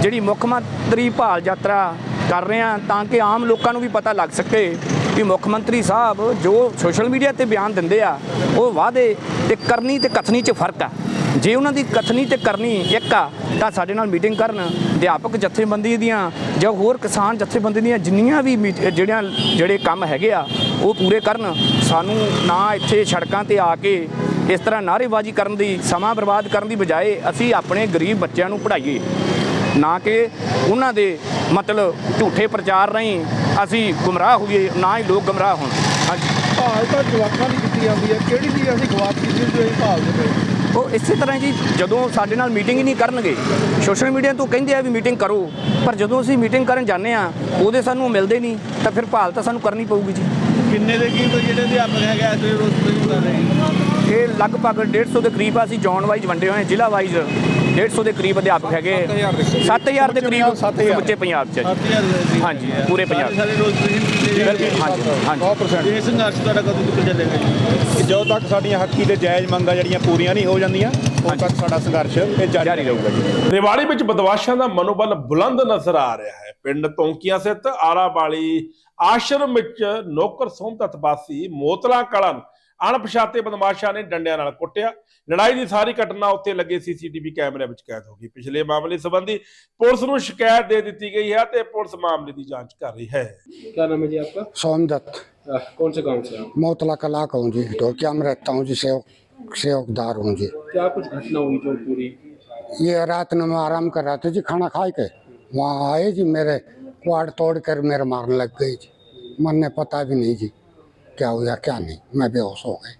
ਜਿਹੜੀ ਮੁੱਖ ਮੰਤਰੀ ਭਾਲ ਯਾਤਰਾ ਕਰ ਰਹੇ ਹਾਂ ਤਾਂ ਕਿ ਆਮ ਲੋਕਾਂ ਨੂੰ ਵੀ ਪਤਾ ਲੱਗ ਸਕੇ ਕਿ ਮੁੱਖ ਮੰਤਰੀ ਸਾਹਿਬ ਜੋ ਸੋਸ਼ਲ ਮੀਡੀਆ ਤੇ ਬਿਆਨ ਦਿੰਦੇ ਆ, ਉਹ ਵਾਅਦੇ ਤੇ ਕਰਨੀ ਤੇ ਕਥਨੀ 'ਚ ਫ਼ਰਕ ਆ। ਜੇ ਉਹਨਾਂ ਦੀ ਕਥਨੀ ਤੇ ਕਰਨੀ ਇੱਕ ਆ, ਤਾਂ ਸਾਡੇ ਨਾਲ ਮੀਟਿੰਗ ਕਰਨ ਅਧਿਆਪਕ ਜਥੇਬੰਦੀ ਦੀਆਂ ਜਾਂ ਹੋਰ ਕਿਸਾਨ ਜਥੇਬੰਦੀ ਦੀਆਂ ਜਿੰਨੀਆਂ ਵੀ ਮੀਟ- ਜਿਹੜੀਆਂ, ਜਿਹੜੇ ਕੰਮ ਹੈਗੇ ਆ, ਉਹ ਪੂਰੇ ਕਰਨ। ਸਾਨੂੰ ਨਾ ਇੱਥੇ ਸੜਕਾਂ ਤੇ ਆ ਕੇ ਇਸ ਤਰ੍ਹਾਂ ਨਾਅਰੇਬਾਜ਼ੀ ਕਰਨ ਦੀ, ਸਮਾਂ ਬਰਬਾਦ ਕਰਨ ਦੀ ਬਜਾਏ ਅਸੀਂ ਆਪਣੇ ਗਰੀਬ ਬੱਚਿਆਂ ਨੂੰ ਪੜ੍ਹਾਈਏ। ਨਾ ਕਿ ਉਹਨਾਂ ਦੇ ਮਤਲਬ ਝੂਠੇ ਪ੍ਰਚਾਰ ਰਾਹੀਂ ਅਸੀਂ ਗੁੰਮਰਾਹ ਹੋਈਏ ਨਾ ਹੀ ਲੋਕ ਗੁੰਮਰਾਹ ਹੋਣ। ਹਾਂਜੀ। ਭਾਲ ਤਾਂ ਜਵਾਕਾਂ ਦੀ ਕੀਤੀ ਜਾਂਦੀ ਹੈ। ਕਿਹੜੀ ਚੀਜ਼ ਅਸੀਂ ਗਵਾਚ ਕੀਤੀ ਜੋ ਅਸੀਂ ਭਾਲਦੇ ਪਏ? ਉਹ ਇਸੇ ਤਰ੍ਹਾਂ ਜੀ ਜਦੋਂ ਸਾਡੇ ਨਾਲ ਮੀਟਿੰਗ ਹੀ ਨਹੀਂ ਕਰਨਗੇ ਸੋਸ਼ਲ ਮੀਡੀਆ ਤੋਂ ਕਹਿੰਦੇ ਆ ਵੀ ਮੀਟਿੰਗ ਕਰੋ ਪਰ ਜਦੋਂ ਅਸੀਂ ਮੀਟਿੰਗ ਕਰਨ ਜਾਂਦੇ ਆ ਉਹਦੇ ਸਾਨੂੰ ਮਿਲਦੇ ਨਹੀਂ ਤਾਂ ਫਿਰ ਭਾਲ ਤਾਂ ਸਾਨੂੰ ਕਰਨੀ ਪਊਗੀ ਜੀ। ਕਿੰਨੇ ਦੇ ਕੀ ਜਿਹੜੇ ਅਧਿਆਪਕ ਹੈਗੇ ਆ ਤੇ ਕਰ ਰਹੇ ਇਹ ਲਗਭਗ 150 ਦੇ ਕਰੀਬ ਆ ਅਸੀਂ ਜ਼ੋਨ ਵਾਈਜ਼ ਵੰਡੇ ਹੋਏ ਜ਼ਿਲ੍ਹਾ ਵਾਈਜ਼। 150 ਦੇ ਕਰੀਬ ਅਧਿਆਪਕ ਹੈਗੇ। 7000 ਦੇ ਕਰੀਬ। ਸਮੁੱਚੇ ਪੰਜਾਬ 'ਚ। ਹਾਂਜੀ ਪੂਰੇ ਪੰਜਾਬ 'ਚ। ਸਾਰੇ ਰੋਜ਼ ਤੁਸੀਂ ਬਿਲਕੁਲ, ਹਾਂਜੀ ਹਾਂਜੀ ਇਹ ਸੰਘਰਸ਼ ਤੁਹਾਡਾ ਕਦੋਂ ਤੱਕ ਚੱਲੇਗਾ ਜੀ? ਜਦੋਂ ਤੱਕ ਸਾਡੀਆਂ ਹੱਕੀ ਤੇ ਜਾਇਜ਼ ਮੰਗਾਂ ਜਿਹੜੀਆਂ ਪੂਰੀਆਂ ਨਹੀਂ ਹੋ ਜਾਂਦੀਆਂ ਉਦੋਂ ਤੱਕ ਸਾਡਾ ਸੰਘਰਸ਼ ਇਹ ਜਾਰੀ ਰਹੂਗਾ ਜੀ। ਰੇਵਾੜੀ ਵਿੱਚ ਬਦਮਾਸ਼ਾਂ ਦਾ ਮਨੋਬਲ ਬੁਲੰਦ ਨਜ਼ਰ ਆ ਰਿਹਾ ਹੈ। ਪਿੰਡ ਤੋਂਕੀਆਂ ਸਥਿਤ ਆਰਾ ਵਾਲੀ ਆਸ਼ਰਮ ਵਿੱਚ ਨੌਕਰ ਸੋਮਤਤ ਵਾਸੀ ਮੋਤਲਾ ਕਲਾਂ ਨੂੰ ਅਣਪਛਾਤੇ ਬਦਮਾਸ਼ਾਂ ਨੇ ਡੰਡਿਆਂ ਨਾਲ ਕੁੱਟਿਆ। ਲੜਾਈ ਦੀ ਸਾਰੀ ਘਟਨਾ ਉੱਤੇ ਲੱਗੇ ਸੀਸੀਟੀਵੀ ਕੈਮਰੇ ਵਿੱਚ ਕੈਦ ਹੋ ਗਈ ਪਿਛਲੇ ਮਾਮਲੇ ਸੰਬੰਧੀ ਪੁਲਿਸ ਨੂੰ ਸ਼ਿਕਾਇਤ ਦੇ ਦਿੱਤੀ ਗਈ ਹੈ ਤੇ ਪੁਲਿਸ ਮਾਮਲੇ ਦੀ ਜਾਂਚ ਕਰ ਰਹੀ ਹੈ क्या नाम है जी आपका सोमदत्त आह, कौन से गांव से आप मोतला कला का हूँ जी ढोकिया में रहता हूँ जी सेवक सेवकदार हूँ जी क्या कुछ घटना हुई जो पूरी ये रात में मैं आराम कर रहा था जी खाना खा के वहाँ आए जी मेरे क्वाड तोड़ कर मेरे मारने लग गई जी मन ने पता भी नहीं जी क्या हुआ क्या नहीं मैं बेहोश हो गई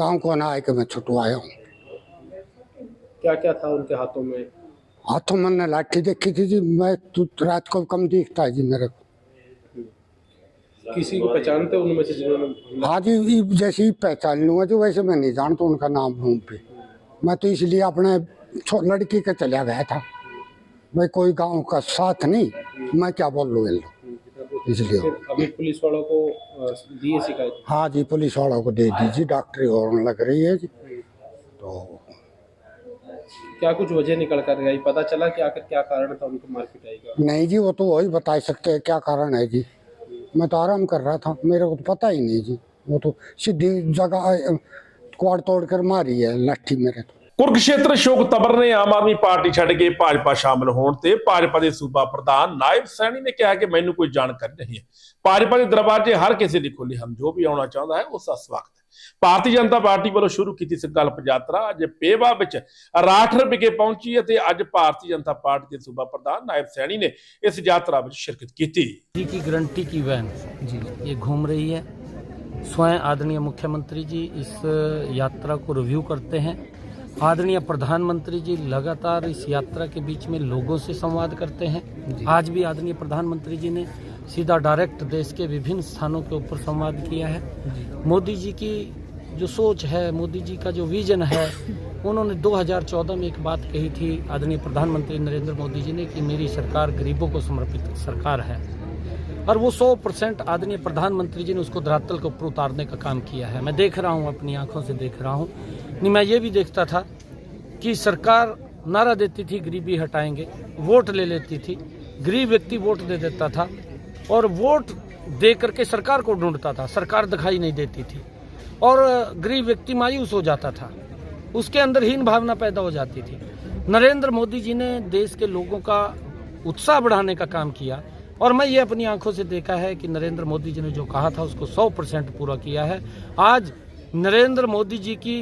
गाँव को ना आए कि मैं छुटवाया हूँ। क्या क्या था उनके हाथों में? हाथों में मैंने लाठी देखी थी जी। मैं तो रात को कम दिखता है जी मेरे को। किसी को पहचानते उनमें से जिन्होंने? हाँ जी जैसे ही पहचान लूँगा जो वैसे मैं नहीं जानता उनका नाम रूम पे। मैं तो इसलिए अपने लड़की के चला गया था। भाई कोई गाँव का साथ नहीं। मैं क्या बोल लूँ इन लोग इसलिए। अभी पुलिस वालों को अह, दी है शिकायत? हाँ जी पुलिस वालों को दे दीजिए डॉक्टरी होने लग रही है जी। तो क्या कुछ वजह निकल कर आई? पता चला कि आखिर क्या कारण था उनको मार पिटाई का? नहीं जी वो तो वही बता सकते हैं क्या कारण है जी। मैं तो आराम कर रहा था मेरे को तो पता ही नहीं जी। वो तो सीधी जगह क्वाड तोड़ कर मारी है लट्ठी मेरे तो। ਕੁਰਕਸ਼ੇਤਰ ਸ਼ੋਕ ਤਬਰ ਨੇ ਆਮ ਆਦਮੀ ਪਾਰਟੀ ਛੱਡ ਕੇ ਭਾਜਪਾ ਸ਼ਾਮਲ ਹੋਣ ਤੇ ਭਾਜਪਾ ਦੇ ਸੂਬਾ ਪ੍ਰਧਾਨ ਨਾਇਬ ਸੈਣੀ ਨੇ ਕਿਹਾ ਕਿ ਮੈਨੂੰ ਕੋਈ ਜਾਣਕਾਰੀ ਨਹੀਂ ਹੈ ਭਾਜਪਾ ਦੇ ਦਰਵਾਜ਼ੇ ਹਰ ਕਿਸੇ ਲਈ ਖੁੱਲੇ ਹਨ ਜੋ ਵੀ ਆਉਣਾ ਚਾਹੁੰਦਾ ਹੈ ਉਸ ਦਾ ਸਵਾਗਤ ਹੈ ਭਾਰਤੀ ਜਨਤਾ ਪਾਰਟੀ ਵੱਲੋਂ ਸ਼ੁਰੂ ਕੀਤੀ ਸੰਕਲਪ ਯਾਤਰਾ ਅੱਜ ਪੇਵਾ ਵਿੱਚ ਰਾਠਰ ਵਿਖੇ ਪਹੁੰਚੀ ਅਤੇ ਅੱਜ ਭਾਰਤੀ ਜਨਤਾ ਪਾਰਟੀ ਦੇ ਸੂਬਾ ਪ੍ਰਧਾਨ ਨਾਇਬ ਸੈਣੀ ਨੇ ਇਸ ਯਾਤਰਾ ਵਿੱਚ ਸ਼ਿਰਕਤ ਕੀਤੀ जी की गारंटी की वैन जी ये घूम रही है स्वयं आदरणीय मुख्यमंत्री जी इस यात्रा को रिव्यू करते हैं आदरणीय प्रधानमंत्री जी लगातार इस यात्रा के बीच में लोगों से संवाद करते हैं। आज भी आदरणीय प्रधानमंत्री जी ने सीधा डायरेक्ट देश के विभिन्न स्थानों के ऊपर संवाद किया है। मोदी जी की जो सोच है मोदी जी का जो विजन है उन्होंने 2014 में एक बात कही थी आदरणीय प्रधानमंत्री नरेंद्र मोदी जी ने कि मेरी सरकार गरीबों को समर्पित सरकार है। और वो 100 परसेंट आदरणीय प्रधानमंत्री जी ने उसको धरातल के ऊपर उतारने का काम किया है। मैं देख रहा हूँ अपनी आँखों से देख रहा हूँ। नहीं, मैं ये भी देखता था कि सरकार नारा देती थी, गरीबी हटाएँगे, वोट ले लेती थी। गरीब व्यक्ति वोट दे देता था और वोट दे करके सरकार को ढूंढता था, सरकार दिखाई नहीं देती थी। और गरीब व्यक्ति मायूस हो जाता था, उसके अंदर हीन भावना पैदा हो जाती थी। नरेंद्र मोदी जी ने देश के लोगों का उत्साह बढ़ाने का काम किया और मैं ये अपनी आँखों से देखा है कि नरेंद्र मोदी जी ने जो कहा था, उसको 100 परसेंट पूरा किया है। आज नरेंद्र मोदी जी की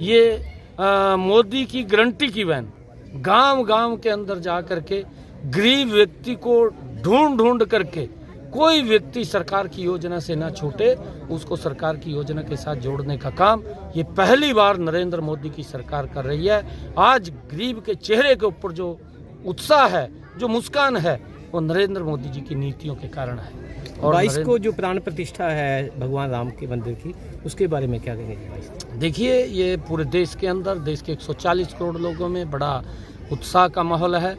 ये अ, मोदी की गारंटी की वैन गाँव गाँव के अंदर जा करके गरीब व्यक्ति को ढूंढ ढूंढ करके कोई व्यक्ति सरकार की योजना से ना छूटे उसको सरकार की योजना के साथ जोड़ने का काम ये पहली बार नरेंद्र मोदी की सरकार कर रही है। आज गरीब के चेहरे के ऊपर जो उत्साह है जो मुस्कान है वो नरेंद्र मोदी जी की नीतियों के कारण है। बाईस नरेंद्र- को जो प्राण प्रतिष्ठा है भगवान राम के मंदिर की उसके बारे में क्या कहेंगे देखिए ये पूरे देश के अंदर देश के 140 करोड़ लोगों में बड़ा उत्साह का माहौल है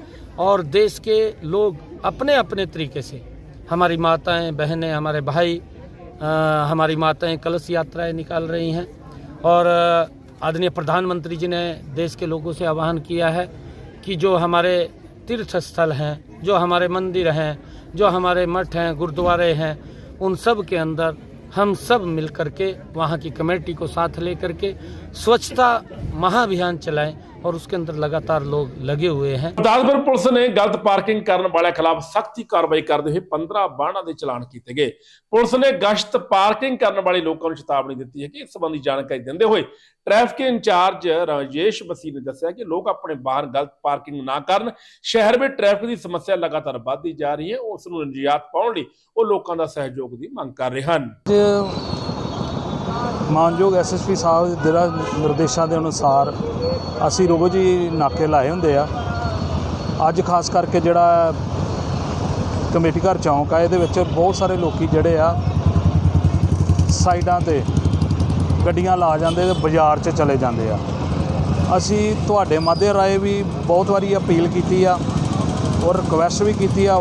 और देश के लोग अपने अपने तरीके से हमारी माताएँ बहनें हमारे भाई अ, हमारी माताएँ कलश यात्राएँ निकाल रही हैं और आदरणीय प्रधानमंत्री जी ने देश के लोगों से आह्वान किया है कि जो हमारे तीर्थ स्थल हैं जो हमारे मंदिर हैं जो हमारे मठ हैं गुरुद्वारे हैं उन सब के अंदर हम सब मिल करके वहाँ की कमेटी को साथ लेकर के स्वच्छता महाअभियान चलाएं और उसके अंदर लगातार लोग लगे हुए हैं ਗੁਰਦਾਸਪੁਰ ਪੁਲਿਸ ਨੇ ਗਲਤ ਪਾਰਕਿੰਗ ਕਰਨ ਵਾਲਿਆਂ ਖਿਲਾਫ ਸਖਤੀ ਕਾਰਵਾਈ ਕਰਦੇ ਹੋਏ 15 ਵਾਹਨਾਂ ਦੇ ਚਲਾਨ ਕੀਤੇ ਗਏ ਪੁਲਿਸ ਨੇ ਗਸ਼ਤ ਪਾਰਕਿੰਗ ਕਰਨ ਵਾਲੇ ਲੋਕਾਂ ਨੂੰ ਚੇਤਾਵਨੀ ਦਿੱਤੀ ਹੈ ਕਿ ਇਸ ਸੰਬੰਧੀ ਜਾਣਕਾਰੀ ਦਿੰਦੇ ਹੋਏ ਟ੍ਰੈਫਿਕ ਇੰਚਾਰਜ ਰਾਜੇਸ਼ ਮਸੀਹ ਨੇ ਦੱਸਿਆ ਕਿ ਲੋਕ ਆਪਣੇ ਵਾਹਨ ਗਲਤ ਪਾਰਕਿੰਗ ਨਾ ਕਰਨ ਸ਼ਹਿਰ ਵਿੱਚ ਟ੍ਰੈਫਿਕ ਦੀ ਸਮੱਸਿਆ ਲਗਾਤਾਰ ਵੱਧਦੀ ਜਾ ਰਹੀ ਹੈ ਉਸ ਨੂੰ ਨਿਜਾਤ ਪਾਉਣ ਲਈ ਉਹ ਲੋਕਾਂ ਦਾ ਸਹਿਯੋਗ ਦੀ ਮੰਗ ਕਰ ਰਹੇ ਹਨ ਮਾਨਯੋਗ ਐਸਐਸਪੀ ਸਾਹਿਬ ਦੇ ਨਿਰਦੇਸ਼ਾਂ ਦੇ ਅਨੁਸਾਰ ਅਸੀਂ ਰੋਜ਼ ਹੀ ਨਾਕੇ ਲਾਏ ਹੁੰਦੇ ਆ। ਅੱਜ ਖਾਸ ਕਰਕੇ ਜਿਹੜਾ ਕਮੇਟੀ ਘਰ ਚੌਂਕ ਆ, ਇਹਦੇ ਵਿੱਚ ਬਹੁਤ ਸਾਰੇ ਲੋਕੀ ਜਿਹੜੇ ਆ, ਸਾਈਡਾਂ ਤੇ ਗੱਡੀਆਂ ਲਾ ਜਾਂਦੇ ਤੇ ਬਾਜ਼ਾਰ 'ਚ ਚਲੇ ਜਾਂਦੇ ਆ। ਅਸੀਂ ਤੁਹਾਡੇ ਮਾਧਿਅਮ ਰਾਏ ਵੀ ਬਹੁਤ ਵਾਰੀ ਅਪੀਲ ਕੀਤੀ ਆ ਔਰ ਰਿਕੁਐਸਟ ਵੀ ਕੀਤੀ ਆ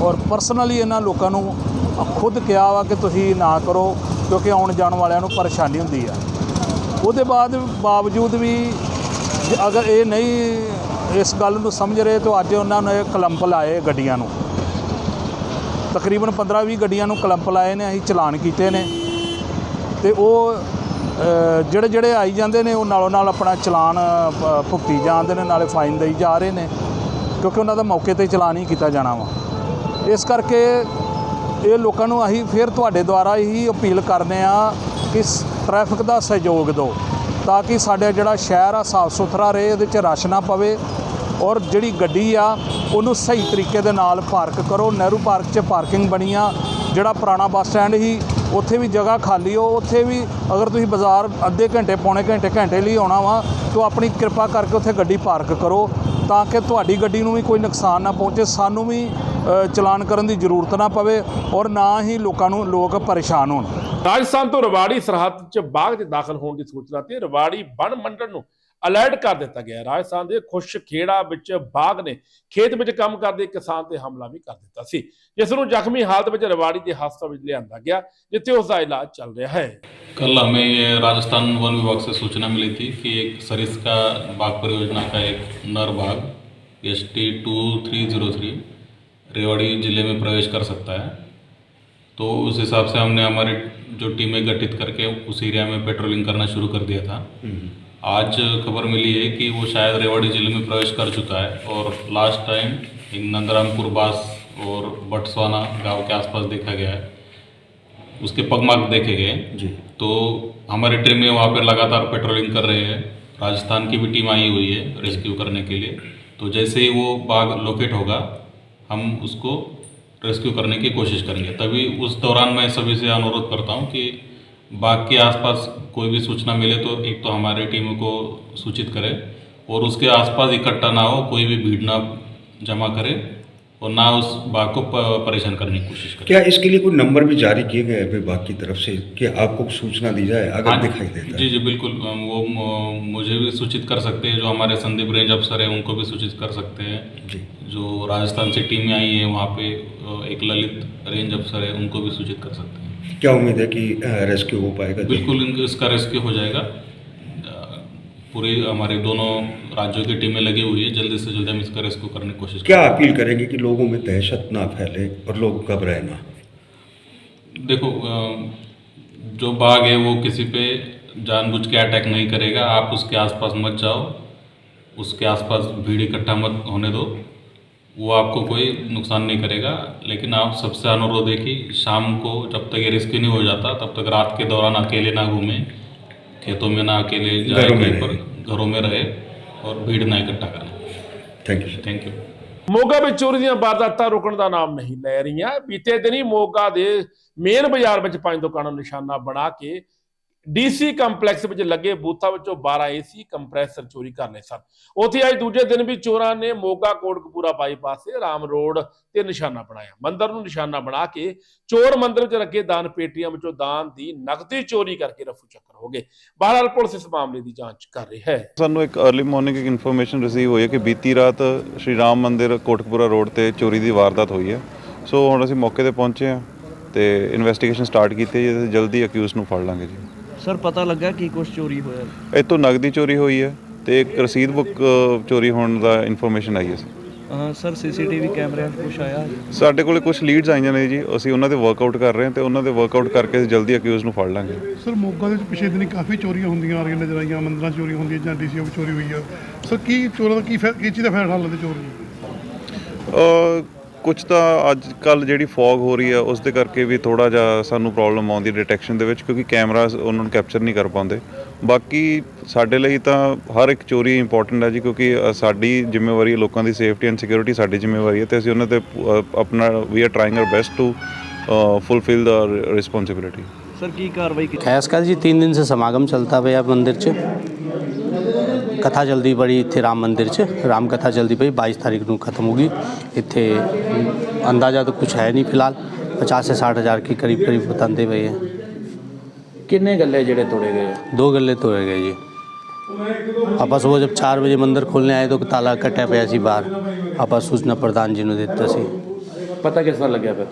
ਔਰ ਪਰਸਨਲੀ ਇਹਨਾਂ ਲੋਕਾਂ ਨੂੰ ਖੁਦ ਕਿਹਾ ਵਾ ਕਿ ਤੁਸੀਂ ਨਾ ਕਰੋ। ਕਿਉਂਕਿ ਆਉਣ ਜਾਣ ਵਾਲਿਆਂ ਨੂੰ ਪਰੇਸ਼ਾਨੀ ਹੁੰਦੀ ਆ। ਉਹਦੇ ਬਾਅਦ ਬਾਵਜੂਦ ਵੀ ਅਗਰ ਇਹ ਨਹੀਂ ਇਸ ਗੱਲ ਨੂੰ ਸਮਝ ਰਹੇ ਤਾਂ ਅੱਜ ਉਹਨਾਂ ਨੇ ਕਲੰਪ ਲਾਏ ਗੱਡੀਆਂ ਨੂੰ। ਤਕਰੀਬਨ 15-20 ਗੱਡੀਆਂ ਨੂੰ ਕਲੰਪ ਲਾਏ ਨੇ, ਅਸੀਂ ਚਲਾਨ ਕੀਤੇ ਨੇ। ਤੇ ਉਹ ਜਿਹੜੇ ਜਿਹੜੇ ਆਈ ਜਾਂਦੇ ਨੇ, ਉਹ ਨਾਲੋਂ ਨਾਲ ਆਪਣਾ ਚਲਾਨ ਭ- ਭੁਗਤੀ ਜਾਂਦੇ ਨੇ, ਨਾਲੇ ਫਾਈਨ ਦੇਈ ਜਾ ਰਹੇ ਨੇ। ਕਿਉਂਕਿ ਉਹਨਾਂ ਦਾ ਮੌਕੇ ਤੇ ਚਲਾਨ ਹੀ ਕੀਤਾ ਜਾਣਾ ਵਾ। ਇਸ ਕਰਕੇ ਇਹ ਲੋਕਾਂ ਨੂੰ ਅਸੀਂ ਫਿਰ ਤੁਹਾਡੇ ਦੁਆਰਾ ਹੀ ਅਪੀਲ ਕਰਦੇ ਆ ਕਿ ਸ- ਟ੍ਰੈਫਿਕ ਦਾ ਸਹਿਯੋਗ ਦਿਓ, ਤਾਂ ਕਿ ਸਾਡੇ ਜਿਹੜਾ ਸ਼ਹਿਰ ਆ ਸਾਫ਼ ਸੁਥਰਾ ਰਹੇ, ਇਹਦੇ 'ਚ ਰਸ਼ ਨਾ ਪਵੇ ਔਰ ਜਿਹੜੀ ਗੱਡੀ ਆ, ਉਹਨੂੰ ਸਹੀ ਤਰੀਕੇ ਦੇ ਨਾਲ ਪਾਰਕ ਕਰੋ। ਨਹਿਰੂ ਪਾਰਕ 'ਚ ਪਾਰਕਿੰਗ ਬਣੀ ਆ, ਜਿਹੜਾ ਪੁਰਾਣਾ ਬੱਸ ਸਟੈਂਡ ਸੀ, ਉੱਥੇ ਵੀ ਜਗ੍ਹਾ ਖਾਲੀ ਹੋ, ਉੱਥੇ ਵੀ ਅਗਰ ਤੁਸੀਂ ਬਾਜ਼ਾਰ ਅੱਧੇ ਘੰਟੇ, ਪੌਣੇ ਘੰਟੇ ਘੰਟੇ ਲਈ ਆਉਣਾ ਵਾ, ਤਾਂ ਆਪਣੀ ਕਿਰਪਾ ਕਰਕੇ ਉੱਥੇ ਗੱਡੀ ਪਾਰਕ ਕਰੋ, ਤਾਂ ਕਿ ਤੁਹਾਡੀ ਗੱਡੀ ਨੂੰ ਵੀ ਕੋਈ ਨੁਕਸਾਨ ਨਾ ਪਹੁੰਚੇ, ਸਾਨੂੰ ਵੀ ਚਲਾਨ ਕਰਨ ਦੀ ਜ਼ਰੂਰਤ ਨਾ ਪਵੇ ਔਰ ਨਾ ਹੀ ਲੋਕਾਂ ਨੂੰ ਲੋਕ ਪਰੇਸ਼ਾਨ ਹੋਣ ਰਾਜਸਥਾਨ ਤੋਂ ਰਵਾੜੀ ਸਰਹੱਦ 'ਚ ਬਾਗ 'ਚ ਦਾਖਲ ਹੋਣ ਦੀ ਸੂਚਨਾ ਤੇ ਰਵਾੜੀ ਵਣ ਮੰਡਲ ਨੂੰ ਅਲਰਟ ਕਰ ਦਿੱਤਾ ਗਿਆ ਹੈ। ਰਾਜਸਥਾਨ ਦੇ ਖੁਸ਼ ਖੇੜਾ ਵਿੱਚ ਬਾਗ ਨੇ ਖੇਤ ਵਿੱਚ ਕੰਮ ਕਰਦੇ ਇੱਕ ਕਿਸਾਨ ਤੇ ਹਮਲਾ ਵੀ ਕਰ ਦਿੱਤਾ ਸੀ ਜਿਸ ਨੂੰ ਜ਼ਖਮੀ ਹਾਲਤ ਵਿੱਚ ਰਵਾੜੀ ਦੇ ਹਸਪਤਾਲ ਵਿੱਚ ਲਿਆਂਦਾ ਗਿਆ ਜਿੱਥੇ ਉਸ ਦਾ ਇਲਾਜ ਚੱਲ ਰਿਹਾ ਹੈ कल हमें ये राजस्थान वन विभाग से सूचना मिली थी कि एक सरिस्का बाग परियोजना का एक नर बाघ S T two three zero three Rewari ज़िले में प्रवेश कर सकता है। तो उस हिसाब से हमने हमारी जो टीमें गठित करके उस एरिया में पेट्रोलिंग करना शुरू कर दिया था। आज खबर मिली है कि वो शायद रेवाड़ी ज़िले में प्रवेश कर चुका है और लास्ट टाइम एक नंदरामपुर बास और बटसवाना गाँव के आसपास देखा गया है। उसके पगमार्क देखे गए। जी। तो हमारी टीमें वहाँ पर लगातार पेट्रोलिंग कर रहे हैं। राजस्थान की भी टीम आई हुई है रेस्क्यू करने के लिए। तो जैसे ही वो बाघ लोकेट होगा हम उसको रेस्क्यू करने की कोशिश करेंगे। तभी उस दौरान मैं सभी से अनुरोध करता हूँ कि बाघ के आसपास कोई भी सूचना मिले तो एक तो हमारे टीम को सूचित करें और उसके आसपास इकट्ठा ना हो, कोई भी भीड़ ना जमा करे। और ना उस बाघ को परेशान करने की कोशिश करें। क्या इसके लिए कोई नंबर भी जारी किए गए हैं विभाग की तरफ़ से कि आपको सूचना दी जाए अगर हाँ, दिखाई देता जी जी बिल्कुल। वो मुझे भी सूचित कर सकते हैं जो हमारे संदीप रेंज अफसर है उनको भी सूचित कर सकते हैं। जी। जो राजस्थान से टीमें आई हैं वहाँ पे एक ललित रेंज अफसर है उनको भी सूचित कर सकते हैं। क्या उम्मीद है कि रेस्क्यू हो पाएगा? बिल्कुल इसका रेस्क्यू हो जाएगा। पूरी हमारे दोनों राज्यों की टीमें लगी हुई है। जल्दी से जल्दी हम इसका रेस्क्यू करने की कोशिश क्या अपील करेंगे कि लोगों में दहशत ना फैले और लोग घबराए ना देखो जो बाघ है वो किसी पे जानबूझ के अटैक नहीं करेगा। आप उसके आसपास मत जाओ। उसके आसपास भीड़ इकट्ठा मत होने दो। वो आपको कोई नुकसान नहीं करेगा। लेकिन आप सबसे अनुरोध है कि शाम को जब तक ये रिस्क नहीं हो जाता तब तक रात के दौरान अकेले ना घूमें। खेतों में ना अकेले जाए घरों में कहीं पर घरों में रहे और भीड़ ना इकट्ठा करें thank you thank you Moga ਵਿੱਚ ਚੋਰੀ ਦੀਆਂ ਵਾਰਦਾਤਾਂ ਰੁਕਣ ਦਾ ਨਾਮ ਨਹੀਂ ਲੈ ਰਹੀਆਂ ਬੀਤੇ ਦਿਨੀ ਮੋਗਾ ਦੇ ਮੇਨ ਬਾਜ਼ਾਰ ਵਿੱਚ ਪੰਜ ਦੁਕਾਨਾਂ ਨੂੰ ਨਿਸ਼ਾਨਾ ਬਣਾ ਕੇ ਡੀਸੀ ਕੰਪਲੈਕਸ ਵਿੱਚ ਲੱਗੇ ਬੂਥਾਂ ਵਿੱਚੋਂ 12 ਏਸੀ ਕੰਪਰੈਸਰ ਚੋਰੀ ਕਰ ਲਏ ਸਨ। ਉੱਥੇ ਅੱਜ ਦੂਜੇ ਦਿਨ ਵੀ ਚੋਰਾਂ ਨੇ ਮੋਗਾ ਕੋਟਕਪੂਰਾ ਬਾਈਪਾਸ ਤੇ ਰਾਮ ਰੋਡ ਤੇ ਨਿਸ਼ਾਨਾ ਬਣਾਇਆ। ਮੰਦਰ ਨੂੰ ਨਿਸ਼ਾਨਾ ਬਣਾ ਕੇ ਚੋਰ ਮੰਦਰ ਵਿੱਚ ਰੱਖੇ ਦਾਨ ਪੇਟੀਆਂ ਵਿੱਚੋਂ ਦਾਨ ਦੀ ਨਕਦੀ ਚੋਰੀ ਕਰਕੇ ਰਫੂ ਚੱਕਰ ਹੋ ਗਏ। ਬਹਰਹਾਲ ਪੁਲਿਸ ਇਸ ਮਾਮਲੇ ਦੀ ਜਾਂਚ ਕਰ ਰਹੀ ਹੈ। ਸਾਨੂੰ ਇੱਕ अर्ਲੀ ਮਾਰਨਿੰਗ ਇੱਕ ਇਨਫੋਰਮੇਸ਼ਨ ਰਿਸੀਵ ਹੋਈ ਹੈ ਕਿ ਬੀਤੀ ਰਾਤ ਸ਼੍ਰੀ ਰਾਮ ਮੰਦਿਰ ਕੋਟਕਪੂਰਾ ਰੋਡ ਤੇ ਚੋਰੀ ਦੀ ਵਾਰਦਾਤ ਹੋਈ ਹੈ। ਸੋ ਹੁਣ ਅਸੀਂ ਮੌਕੇ ਤੇ ਪਹੁੰਚੇ ਹਾਂ ਤੇ ਇਨਵੈਸਟੀਗੇਸ਼ਨ ਸਟਾਰਟ ਕੀਤੀ ਹੈ ਤੇ ਜਲਦੀ ਅਕਿਊਜ਼ ਨੂੰ ਫੜ ਲਾਂਗੇ ਜੀ। ਸਰ ਪਤਾ ਲੱਗਾ ਕੀ ਕੁਝ ਚੋਰੀ ਹੋਇਆ। ਇਹ ਤੋਂ ਨਗਦੀ ਚੋਰੀ ਹੋਈ ਹੈ ਤੇ ਇੱਕ ਰਸੀਦ ਬੁੱਕ ਅ, ਚੋਰੀ ਹੋਣ ਦਾ ਇਨਫੋਰਮੇਸ਼ਨ ਆਈ ਹੈ ਅਹ ਸਰ ਸੀਸੀਟੀਵੀ ਕੈਮਰਿਆਂ 'ਚ ਕੁਛ ਆਇਆ? ਸਾਡੇ ਕੋਲੇ ਕੁਝ ਲੀਡਸ ਆਈਆਂ ਨੇ ਜੀ ਅਸੀਂ ਉਹਨਾਂ ਦੇ ਵਰਕਆਊਟ ਕਰ ਰਹੇ ਹਾਂ ਤੇ ਉਹਨਾਂ ਦੇ ਵਰਕਆਊਟ ਕਰਕੇ ਅਸੀਂ ਜਲਦੀ ਅਕਿਊਜ਼ ਨੂੰ ਫੜ ਲਾਂਗੇ। ਸਰ ਮੋਗਾ ਦੇ ਵਿੱਚ ਪਿਛਲੇ ਦਿਨੀ ਕਾਫੀ ਚੋਰੀਆਂ ਹੁੰਦੀਆਂ ਆ ਰਹੀਆਂ ਨਜ਼ਰ ਆਈਆਂ ਮੰਦਰਾਂ ਚੋਰੀ ਹੁੰਦੀ ਹੈ ਜਾਂ ਡੀਸੀਓ ਚੋਰੀ ਹੋਈ ਆ। ਸਰ ਕੀ ਚੋਰਾਂ ਦਾ ਕੀ ਕੀ ਚੀਜ਼ ਦਾ ਫੈਸਲਾ ਲੈਂਦੇ ਚੋਰ? ਜੀ ਕੁਝ ਤਾਂ ਅੱਜ ਕੱਲ ਜਿਹੜੀ ਫੌਗ ਹੋ ਰਹੀ ਆ ਉਸ ਦੇ ਕਰਕੇ ਵੀ ਥੋੜਾ ਜਿਹਾ ਸਾਨੂੰ ਪ੍ਰੋਬਲਮ ਆਉਂਦੀ ਡਿਟੈਕਸ਼ਨ ਦੇ ਵਿੱਚ ਕਿਉਂਕਿ ਕੈਮਰਾਸ ਉਹਨਾਂ ਨੂੰ ਕੈਪਚਰ ਨਹੀਂ ਕਰ ਪਾਉਂਦੇ। ਬਾਕੀ ਸਾਡੇ ਲਈ ਤਾਂ ਹਰ ਇੱਕ ਚੋਰੀ ਇੰਪੋਰਟੈਂਟ ਹੈ ਜੀ ਕਿਉਂਕਿ ਸਾਡੀ ਜ਼ਿੰਮੇਵਾਰੀ ਹੈ ਲੋਕਾਂ ਦੀ ਸੇਫਟੀ ਐਂਡ ਸਿਕਿਉਰਿਟੀ ਸਾਡੀ ਜ਼ਿੰਮੇਵਾਰੀ ਹੈ ਤੇ ਅਸੀਂ ਉਹਨਾਂ ਤੇ ਆਪਣਾ we are trying our best to fulfil the responsibility sir ਕੀ ਕਾਰਵਾਈ ਕੀਤੀ? ਐਸ ਜੀ 3 ਦਿਨ ਸੇ ਸਮਾਗਮ ਚਲਤਾ ਪਿਆ ਮੰਦਿਰ 'ਚ। ਕਥਾ ਜਲਦੀ ਬੜੀ ਇੱਥੇ ਰਾਮ ਮੰਦਿਰ 'ਚ ਰਾਮ ਕਥਾ ਜਲਦੀ ਪਈ 22 ਤਾਰੀਖ ਨੂੰ ਖਤਮ ਹੋਗੀ ਇੱਥੇ ਅੰਦਾਜ਼ਾ ਤਾਂ ਕੁਝ ਹੈ ਨਹੀਂ ਫਿਲਹਾਲ 50 से 60 हज़ार के करीब करीब बताते हुए हैं ਕਿੰਨੇ ਗੱਲੇ ਜਿਹੜੇ ਤੋੜੇ ਗਏ दो गले तोड़े गए जी ਆਪਾਂ ਸੁਬਹ ਜਦ 4 ਵਜੇ ਮੰਦਿਰ ਖੋਲ੍ਹਣੇ ਆਏ ਤਾਂ ਤਾਲਾ ਕੱਟਿਆ ਪਿਆ ਸੀ ਬਾਹਰ ਆਪਾਂ ਸੂਚਨਾ ਪ੍ਰਧਾਨ ਜੀ ਨੂੰ ਦਿੱਤਾ ਸੀ ਪਤਾ ਕਿਸ ਤਰ੍ਹਾਂ ਲੱਗਿਆ ਫਿਰ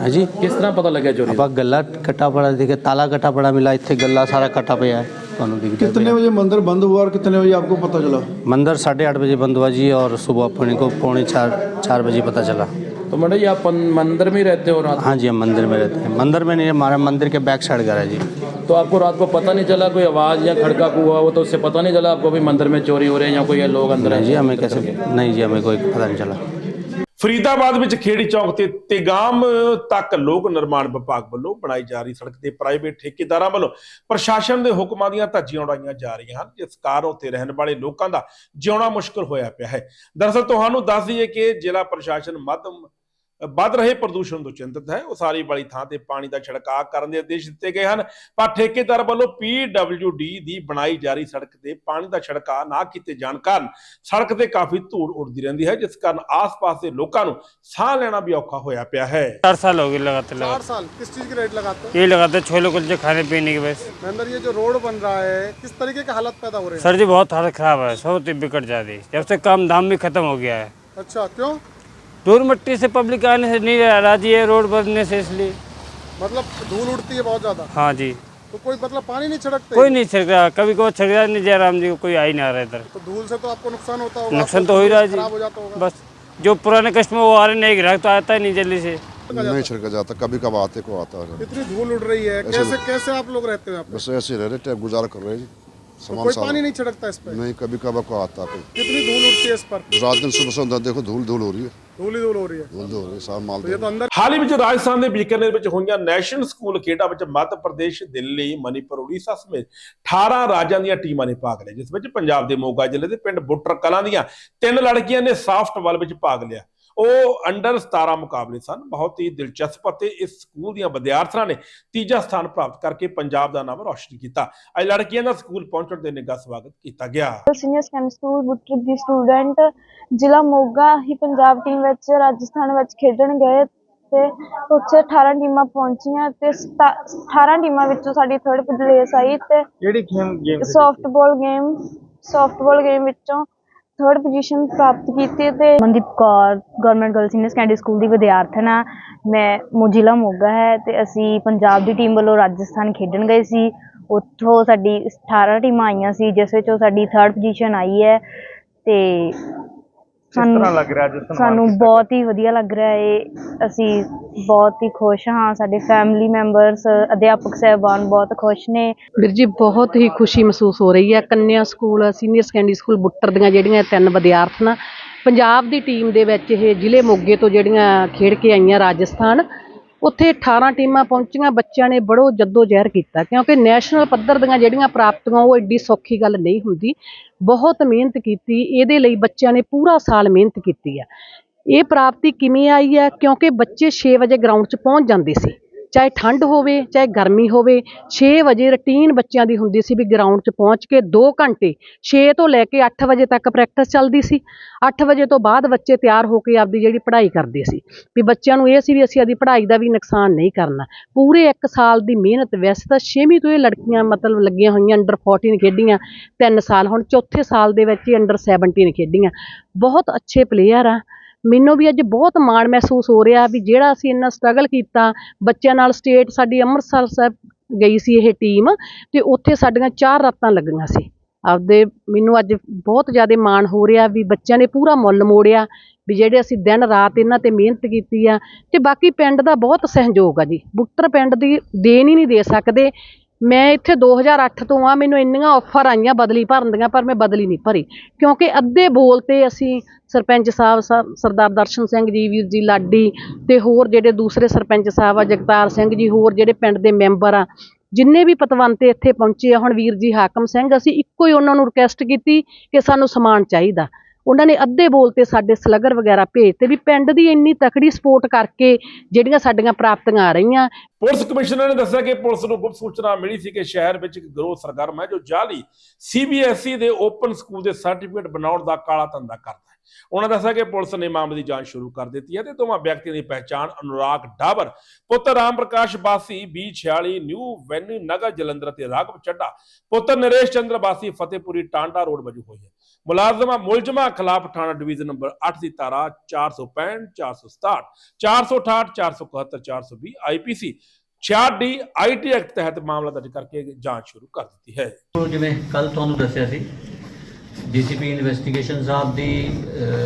ਹੈ ਜੀ ਕਿਸ ਤਰ੍ਹਾਂ ਪਤਾ ਲੱਗਿਆ ਚੋਰੀ ਆਪਾਂ ਗੱਲਾ ਕੱਟਾ ਪੜਾ ਦੇਖੇ ਤਾਲਾ ਕੱਟਾ ਪੜਾ ਮਿਲਾ ਇੱਥੇ ਗੱਲਾ ਸਾਰਾ ਕੱਟਾ ਪਿਆ ਹੈ ਤੁਹਾਨੂੰ ਦਿਖਦਾ कितने बजे मंदिर बंद हुआ और कितने बजे आपको पता चला मंदिर साढ़े आठ बजे बंद हुआ जी और सुबह अपने को पौने चार चार बजे पता चला तो मैडम जी आप मंदिर में ही रहते हो रात हाँ जी हम मंदिर में रहते हैं मंदिर में नहीं हमारा मंदिर के बैक साइड घर है जी तो आपको रात को पता नहीं चला कोई आवाज़ या खड़का हुआ हो तो उससे पता नहीं चला आपको भी मंदिर में चोरी हो रहे हैं या कोई लोग अंदर नहीं जी हमें कैसे नहीं जी हमें कोई पता नहीं चला ਫਰੀਦਾਬਾਦ ਵਿੱਚ ਖੇੜੀ ਚੌਕ ਤੇ ਤੇਗਾਮ ਤੱਕ ਲੋਕ ਨਿਰਮਾਣ ਵਿਭਾਗ ਵੱਲੋਂ ਬਣਾਈ ਜਾ ਰਹੀ ਸੜਕ ਤੇ ਪ੍ਰਾਈਵੇਟ ਠੇਕੇਦਾਰਾਂ ਵੱਲੋਂ ਪ੍ਰਸ਼ਾਸਨ ਦੇ ਹੁਕਮਾਂ ਦੀਆਂ ਧੱਜੀਆਂ ਉਡਾਈਆਂ ਜਾ ਰਹੀਆਂ ਹਨ, ਜਿਸ ਕਾਰਨ ਉੱਥੇ ਰਹਿਣ ਵਾਲੇ ਲੋਕਾਂ ਦਾ ਜਿਉਣਾ ਮੁਸ਼ਕਲ ਹੋਇਆ ਪਿਆ ਹੈ। ਦਰਅਸਲ ਤੁਹਾਨੂੰ ਦੱਸ ਦਈਏ ਕਿ ਜ਼ਿਲ੍ਹਾ ਪ੍ਰਸ਼ਾਸਨ ਮੱਧਮ ਵੱਧ ਰਹੇ ਪ੍ਰਦੂਸ਼ਣ ਤੋਂ ਚਿੰਤਤ ਹੈ ਉਸਾਰੀ ਵਾਲੀ ਥਾਂ ਤੇ ਪਾਣੀ ਦਾ ਛਿੜਕਾਅ ਕਰਨ ਦੇ ਆਦੇਸ਼ ਦਿੱਤੇ ਗਏ ਹਨ ਪਰ ਠੇਕੇਦਾਰ ਵੱਲੋਂ PWD ਦੀ ਬਣਾਈ ਜਾ ਰਹੀ ਸੜਕ ਤੇ ਪਾਣੀ ਦਾ ਛਿੜਕਾਅ ਨਾ ਕੀਤੇ ਜਾਣ ਕਾਰਨ ਸੜਕ ਤੇ ਕਾਫੀ ਧੂੜ ਉੱਡਦੀ ਰਹਿੰਦੀ ਹੈ ਜਿਸ ਕਾਰਨ ਆਸ-ਪਾਸ ਦੇ ਲੋਕਾਂ ਨੂੰ ਸਾਹ ਲੈਣਾ ਵੀ ਔਖਾ ਹੋਇਆ ਪਿਆ ਹੈ चार साल हो गए लगाते चार लगाते साल किस चीज़ की रेट लगाते ये लगाते छोले कुलचे खाने पीने की बस हैं अंदर ये जो रोड बन रहा है किस तरीके के हालत पैदा हो रहे हैं सर जी बहुत हालत ख़राब है बहुत ही बिगड़ जा रही जब से काम धाम भी खत्म हो गया है अच्छा क्यों धूल मिट्टी से पब्लिक आने से नहीं राज़ी है रोड बनने से इसलिए। मतलब धूल उड़ती है बहुत ज़्यादा? हाँ जी। तो कोई मतलब पानी नहीं छिड़कते? कोई नहीं छिड़क रहा कभी को छिड़क रहा नहीं जयराम जी को कोई आ ही नहीं आ रहा इधर। तो धूल से तो आपको नुकसान होता होगा नुकसान तो हो ही रहा खराब जाता जी बस जो पुराने कस्टमर वो आ रहे नहीं ग्राहक तो आता ही नहीं जल्दी से। नहीं छिड़का जाता कभी कब आते को आता है। इतनी धूल उड़ रही है कैसे कैसे आप लोग रहते हो यहाँ पे? बस ऐसे रह रहे टाइम गुजारा कर रहे हैं जी। सामान कोई सारा पानी नहीं छिड़कता इस पे नहीं कभी कब को आता कोई कितनी धूल उड़ती है इस पर रात दिन सुबह सुबह देखो धूल धूल हो रही है धूल ही धूल हो रही है धूल धूल हो रही है सारा माल तो ये तो अंदर ਹਾਲ ਹੀ ਵਿੱਚ ਰਾਜਸਥਾਨ ਦੇ ਬੀਕਾਨੇਰ ਵਿੱਚ ਹੋਈਆਂ ਨੈਸ਼ਨਲ ਸਕੂਲ ਖੇਡਾਂ ਵਿੱਚ ਮੱਧ ਪ੍ਰਦੇਸ਼ ਦਿੱਲੀ ਮਨੀਪੁਰ ਉੜੀਸਾ ਸਮੇਤ 18 ਰਾਜਾਂ ਦੀਆਂ ਟੀਮਾਂ ਨੇ ਭਾਗ ਲਿਆ ਜਿਸ ਵਿੱਚ ਪੰਜਾਬ ਦੇ ਮੋਗਾ ਜ਼ਿਲ੍ਹੇ ਦੇ ਪਿੰਡ ਬੁੱਟਰ ਕਲਾਂ ਦੀਆਂ ਤਿੰਨ ਲੜਕੀਆਂ ਨੇ ਸਾਫਟਬਾਲ ਵਿੱਚ ਭਾਗ ਲਿਆ ਉਹ ਅੰਡਰ 17 ਮੁਕਾਬਲੇ ਸਨ। ਬਹੁਤ ਹੀ ਦਿਲਚਸਪ ਅਤੇ ਇਸ ਸਕੂਲ ਦੀਆਂ ਵਿਦਿਆਰਥਣਾਂ ਨੇ ਤੀਜਾ ਸਥਾਨ ਪ੍ਰਾਪਤ ਕਰਕੇ ਪੰਜਾਬ ਦਾ ਨਾਮ ਰੌਸ਼ਨ ਕੀਤਾ। ਅੱਜ ਲੜਕੀਆਂ ਦਾ ਸਕੂਲ ਪਹੁੰਚਣ ਤੇ ਨਿੱਘਾ ਸਵਾਗਤ ਕੀਤਾ ਗਿਆ। ਸੀਨੀਅਰ ਸੈਕੰਡਰੀ ਸਕੂਲ ਬੁੱਟਰ ਦੀ ਸਟੂਡੈਂਟ ਜ਼ਿਲ੍ਹਾ ਮੋਗਾ ਹੀ ਪੰਜਾਬ ਟੀਮ ਵਿੱਚ ਰਾਜਸਥਾਨ ਵਿੱਚ ਖੇਡਣ ਗਏ ਤੇ ਉੱਥੇ 18 ਟੀਮਾਂ ਪਹੁੰਚੀਆਂ ਤੇ ਸਤਾ- 18 ਟੀਮਾਂ ਵਿੱਚੋਂ ਸਾਡੀ ਥਰਡ ਪਲੇਸ ਆਈ ਤੇ ਜਿਹੜੀ game game softball game softball game ਵਿੱਚੋਂ ਥਰਡ ਪੋਜੀਸ਼ਨ ਪ੍ਰਾਪਤ ਕੀਤੀ ਤੇ Mandeep Kaur government girl senior secondary school ਦੀ ਵਿਦਿਆਰਥਣ ਆ। ਮੈਂ ਮੋ ਜ਼ਿਲ੍ਹਾ ਮੋਗਾ ਹੈ ਤੇ ਅਸੀਂ ਪੰਜਾਬ ਦੀ ਟੀਮ ਵੱਲੋਂ ਰਾਜਸਥਾਨ ਖੇਡਣ ਗਏ ਸੀ। ਉੱਥੋਂ ਸਾਡੀ 18 ਟੀਮਾਂ ਆਈਆਂ ਸੀ, ਜਿਸ ਵਿੱਚੋਂ ਸਾਡੀ ਥਰਡ ਪੋਜੀਸ਼ਨ ਆਈ ਹੈ ਤੇ ਸਾਨੂੰ ਤਰ੍ਹਾਂ ਲੱਗ ਰਿਹਾ ਅੱਜ ਸਨਮਾਨ ਸਾਨੂੰ ਬਹੁਤ ਹੀ ਵਧੀਆ ਲੱਗ ਰਿਹਾ ਹੈ ਅਸੀਂ ਬਹੁਤ ਹੀ ਖੁਸ਼ ਹਾਂ ਸਾਡੇ ਫੈਮਿਲੀ ਮੈਂਬਰਸ ਅਧਿਆਪਕ ਸਹਿਬਾਨ ਬਹੁਤ ਖੁਸ਼ ਨੇ। ਵੀਰ ਜੀ ਬਹੁਤ ਹੀ ਖੁਸ਼ੀ ਮਹਿਸੂਸ ਹੋ ਰਹੀ ਹੈ। ਕੰਨਿਆ school senior secondary school Buttar ਦੀਆਂ ਜਿਹੜੀਆਂ ਤਿੰਨ ਵਿਦਿਆਰਥਣਾਂ ਪੰਜਾਬ ਦੀ ਟੀਮ ਦੇ ਵਿੱਚ ਇਹ ਜ਼ਿਲ੍ਹੇ ਮੋਗੇ ਤੋਂ ਜਿਹੜੀਆਂ ਖੇਡ ਕੇ ਆਈਆਂ ਰਾਜਸਥਾਨ ਉੱਥੇ 18 ਟੀਮਾਂ ਪਹੁੰਚੀਆਂ, ਬੱਚਿਆਂ ਨੇ ਬੜੋ ਜੱਦੋ ਜ਼ਹਿਰ ਕੀਤਾ। ਕਿਉਂਕਿ ਨੈਸ਼ਨਲ ਪੱਧਰ ਦੀਆਂ ਜਿਹੜੀਆਂ ਪ੍ਰਾਪਤੀਆਂ, ਉਹ ਐਡੀ ਸੌਖੀ ਗੱਲ ਨਹੀਂ ਹੁੰਦੀ। ਬਹੁਤ ਮਿਹਨਤ ਕੀਤੀ, ਇਹਦੇ ਲਈ ਬੱਚਿਆਂ ਨੇ ਪੂਰਾ ਸਾਲ ਮਿਹਨਤ ਕੀਤੀ ਆ। ਇਹ ਪ੍ਰਾਪਤੀ ਕਿਵੇਂ ਆਈ ਹੈ ਕਿਉਂਕਿ ਬੱਚੇ 6 ਵਜੇ ਗਰਾਊਂਡ 'ਚ ਪਹੁੰਚ ਜਾਂਦੇ ਸੀ। ਚਾਹੇ ਠੰਡ ਹੋਵੇ, ਚਾਹੇ ਗਰਮੀ ਹੋਵੇ 6 ਵਜੇ ਰੁਟੀਨ ਬੱਚਿਆਂ ਦੀ ਹੁੰਦੀ ਸੀ ਵੀ ਗਰਾਊਂਡ 'ਚ ਪਹੁੰਚ ਕੇ 2 ਘੰਟੇ 6 ਤੋਂ ਲੈ ਕੇ 8 ਵਜੇ ਤੱਕ ਪ੍ਰੈਕਟਿਸ ਚੱਲਦੀ ਸੀ। 8 ਵਜੇ ਤੋਂ ਬਾਅਦ ਬੱਚੇ ਤਿਆਰ ਹੋ ਕੇ ਆਪਦੀ ਜਿਹੜੀ ਪੜ੍ਹਾਈ ਕਰਦੇ ਸੀ। ਵੀ ਬੱਚਿਆਂ ਨੂੰ ਇਹ ਸੀ ਵੀ ਅਸੀਂ ਆਪਦੀ ਪੜ੍ਹਾਈ ਦਾ ਵੀ ਨੁਕਸਾਨ ਨਹੀਂ ਕਰਨਾ। ਪੂਰੇ 1 ਸਾਲ ਦੀ ਮਿਹਨਤ, ਵੈਸੇ ਤਾਂ 6ਵੀਂ ਤੋਂ ਇਹ ਲੜਕੀਆਂ ਮਤਲਬ ਲੱਗੀਆਂ ਹੋਈਆਂ ਅੰਡਰ 14 ਖੇਡੀਆਂ 3 ਸਾਲ, ਹੁਣ ਚੌਥੇ ਸਾਲ ਦੇ ਵਿੱਚ ਹੀ ਅੰਡਰ 17 ਖੇਡੀਆਂ। ਬਹੁਤ ਅੱਛੇ ਪਲੇਅਰ ਆ। ਮੈਨੂੰ ਵੀ ਅੱਜ ਬਹੁਤ ਮਾਣ ਮਹਿਸੂਸ ਹੋ ਰਿਹਾ ਵੀ ਜਿਹੜਾ ਅਸੀਂ ਇੰਨਾ ਸਟਰਗਲ ਕੀਤਾ, ਬੱਚਿਆਂ ਨਾਲ ਸਟੇਟ ਸਾਡੀ ਅੰਮ੍ਰਿਤਸਰ ਸਾਹਿਬ ਗਈ ਸੀ ਇਹ ਟੀਮ ਤੇ ਉੱਥੇ ਸਾਡੀਆਂ ਚਾਰ ਰਾਤਾਂ ਲੱਗੀਆਂ ਸੀ। ਆਪਦੇ ਮੈਨੂੰ ਅੱਜ ਬਹੁਤ ਜ਼ਿਆਦਾ ਮਾਣ ਹੋ ਰਿਹਾ ਵੀ ਬੱਚਿਆਂ ਨੇ ਪੂਰਾ ਮੁੱਲ ਮੋੜਿਆ, ਵੀ ਜਿਹੜੇ ਅਸੀਂ ਦਿਨ ਰਾਤ ਇਹਨਾਂ ਤੇ ਮਿਹਨਤ ਕੀਤੀ ਆ ਤੇ ਬਾਕੀ ਪਿੰਡ ਦਾ ਬਹੁਤ ਸਹਿਯੋਗ ਆ ਜੀ। ਬੁੱਟਰ ਪਿੰਡ ਦੀ ਦੇਣ ਹੀ ਨਹੀਂ ਦੇ ਸਕਦੇ। ਮੈਂ ਇੱਥੇ 2008 ਤੋਂ ਆ, ਮੈਨੂੰ ਇੰਨੀਆਂ ਆਫਰ ਆਈਆਂ ਬਦਲੀ ਭਰਨ ਦੀਆਂ, ਪਰ ਮੈਂ ਬਦਲੀ ਨਹੀਂ ਭਰੀ। ਕਿਉਂਕਿ ਅੱਧੇ ਬੋਲ ਤੇ ਅਸੀਂ ਸਰਪੰਚ ਸਾਹਿਬ ਸਰ- ਸਰਦਾਰ ਦਰਸ਼ਨ ਸਿੰਘ ਜੀ, ਵੀਰ ਜੀ ਲਾਡੀ ਤੇ ਹੋਰ ਜਿਹੜੇ ਦੂਸਰੇ ਸਰਪੰਚ ਸਾਹਿਬ ਆ, ਜਗਤਾਰ ਸਿੰਘ ਜੀ, ਹੋਰ ਜਿਹੜੇ ਪਿੰਡ ਦੇ ਮੈਂਬਰ ਆ, ਜਿੰਨੇ ਵੀ ਪਤਵੰਤੇ ਇੱਥੇ ਪਹੁੰਚੇ ਆ, ਹੁਣ ਵੀਰ ਜੀ ਹਾਕਮ ਸਿੰਘ, ਅਸੀਂ ਇੱਕੋ ਹੀ ਉਹਨਾਂ ਨੂੰ ਰਿਕੁਐਸਟ ਕੀਤੀ ਕਿ ਸਾਨੂੰ ਸਮਾਨ ਚਾਹੀਦਾ। ਉਹਨਾਂ ਨੇ ਅੱਧੇ ਬੋਲ ਤੇ ਸਾਡੇ ਸਲੱਗਰ ਵਗੈਰਾ ਭੇਜਤੇ ਵੀ ਪਿੰਡ ਦੀ ਇੰਨੀ ਤਕੜੀ ਸਪੋਰਟ ਕਰਕੇ ਜਿਹੜੀਆਂ ਸਾਡੀਆਂ ਪ੍ਰਾਪਤੀਆਂ ਆ ਰਹੀਆਂ। ਪੁਲਿਸ ਕਮਿਸ਼ਨਰ ਨੇ ਦੱਸਿਆ ਕਿ ਪੁਲਿਸ ਨੂੰ ਗੁਪਤ ਸੂਚਨਾ ਮਿਲੀ ਸੀ ਕਿ ਸ਼ਹਿਰ ਵਿੱਚ ਇੱਕ ਗਰੋਹ ਸਰਗਰਮ ਹੈ ਜੋ ਜਾਲੀ ਸੀਬੀਐਸਈ ਦੇ ਓਪਨ ਸਕੂਲ ਦੇ ਸਰਟੀਫਿਕੇਟ ਬਣਾਉਣ ਦਾ ਕਾਲਾ ਧੰਦਾ ਕਰਦਾ ਹੈ। ਉਹਨਾਂ ਦੱਸਿਆ ਕਿ ਪੁਲਿਸ ਨੇ ਮਾਮਲੇ ਦੀ ਜਾਂਚ ਸ਼ੁਰੂ ਕਰ ਦਿੱਤੀ ਹੈ ਤੇ ਦੋਵਾਂ ਵਿਅਕਤੀਆਂ ਦੀ ਪਹਿਚਾਣ ਅਨੁਰਾਗ ਡਾਬਰ, ਪੁੱਤਰ ਰਾਮ ਪ੍ਰਕਾਸ਼ ਬਾਸੀ B46 ਨਿਊ ਵੈਨਿਊ ਨਗਰ ਜਲੰਧਰ ਤੇ ਰਾਘਵ ਚੱਡਾ ਪੁੱਤਰ ਨਰੇਸ਼ ਚੰਦਰ ਬਾਸੀ, ਫਤਿਹਪੁਰੀ, ਟਾਂਡਾ ਰੋਡ ਵਜੋਂ ਹੋਈ ਹੈ। ਮੁਲਾਜ਼ਮਾਂ ਮੁਲਜ਼ਮਾਂ ਖਿਲਾਫ ਥਾਣਾ ਡਿਵੀਜ਼ਨ ਨੰਬਰ 8 ਦੀ ਧਾਰਾ 465 467 468 471 420 ਆਈਪੀਸੀ 66 ਆਈਟੀ ਐਕਟ ਤਹਿਤ ਮਾਮਲਾ ਦਰਜ ਕਰਕੇ ਜਾਂਚ ਸ਼ੁਰੂ ਕਰ ਦਿੱਤੀ ਹੈ। ਜਿਵੇਂ ਕੱਲ ਤੁਹਾਨੂੰ ਦੱਸਿਆ ਸੀ ਡੀਸੀਪੀ ਇਨਵੈਸਟੀਗੇਸ਼ਨ ਸਾਹਿਬ ਦੀ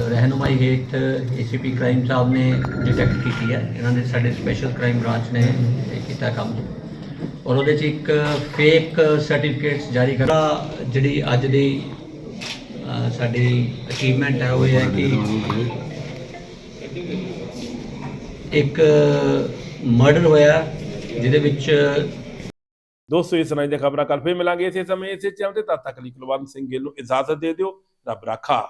ਰਹਿਨੁਮਾਈ ਹੇਠ ਏਸੀਪੀ ਕ੍ਰਾਈਮ ਸਾਹਿਬ ਨੇ ਡਿਟੈਕਟ ਕੀਤੀ ਹੈ। ਇਹਨਾਂ ਨੇ ਸਾਡੇ ਸਪੈਸ਼ਲ ਕ੍ਰਾਈਮ ਬ੍ਰਾਂਚ ਨੇ ਕੀਤਾ ਕੰਮ। ਔਰ ਉਹਦੇ 'ਚ ਇੱਕ ਫੇਕ ਸਰਟੀਫਿਕੇਟਸ ਜਾਰੀ ਕਰਾ ਜਿਹੜੀ ਅੱਜ ਦੀ ਸਾਡੀ ਅਚੀਵਮੈਂਟ ਹੈ ਉਹ ਇਹ ਹੈ ਕਿ ਇੱਕ ਮਰਡਰ ਹੋਇਆ, ਜਿਹਦੇ ਵਿੱਚ ਦੋਸਤੋ, ਇਸ ਤਰ੍ਹਾਂ ਦੀਆਂ ਖਬਰਾਂ ਕੱਲ ਫੇਰ ਮਿਲਾਂਗੇ ਇਸੇ ਸਮੇਂ, ਇਸੇ ਚੈਨਲ ਤੇ ਤਦ ਤੱਕ ਲਈ ਕੁਲਵੰਤ ਸਿੰਘ ਗਿੱਲ ਨੂੰ ਇਜਾਜ਼ਤ ਦੇ ਦਿਓ, ਰੱਬ ਰਾਖਾ।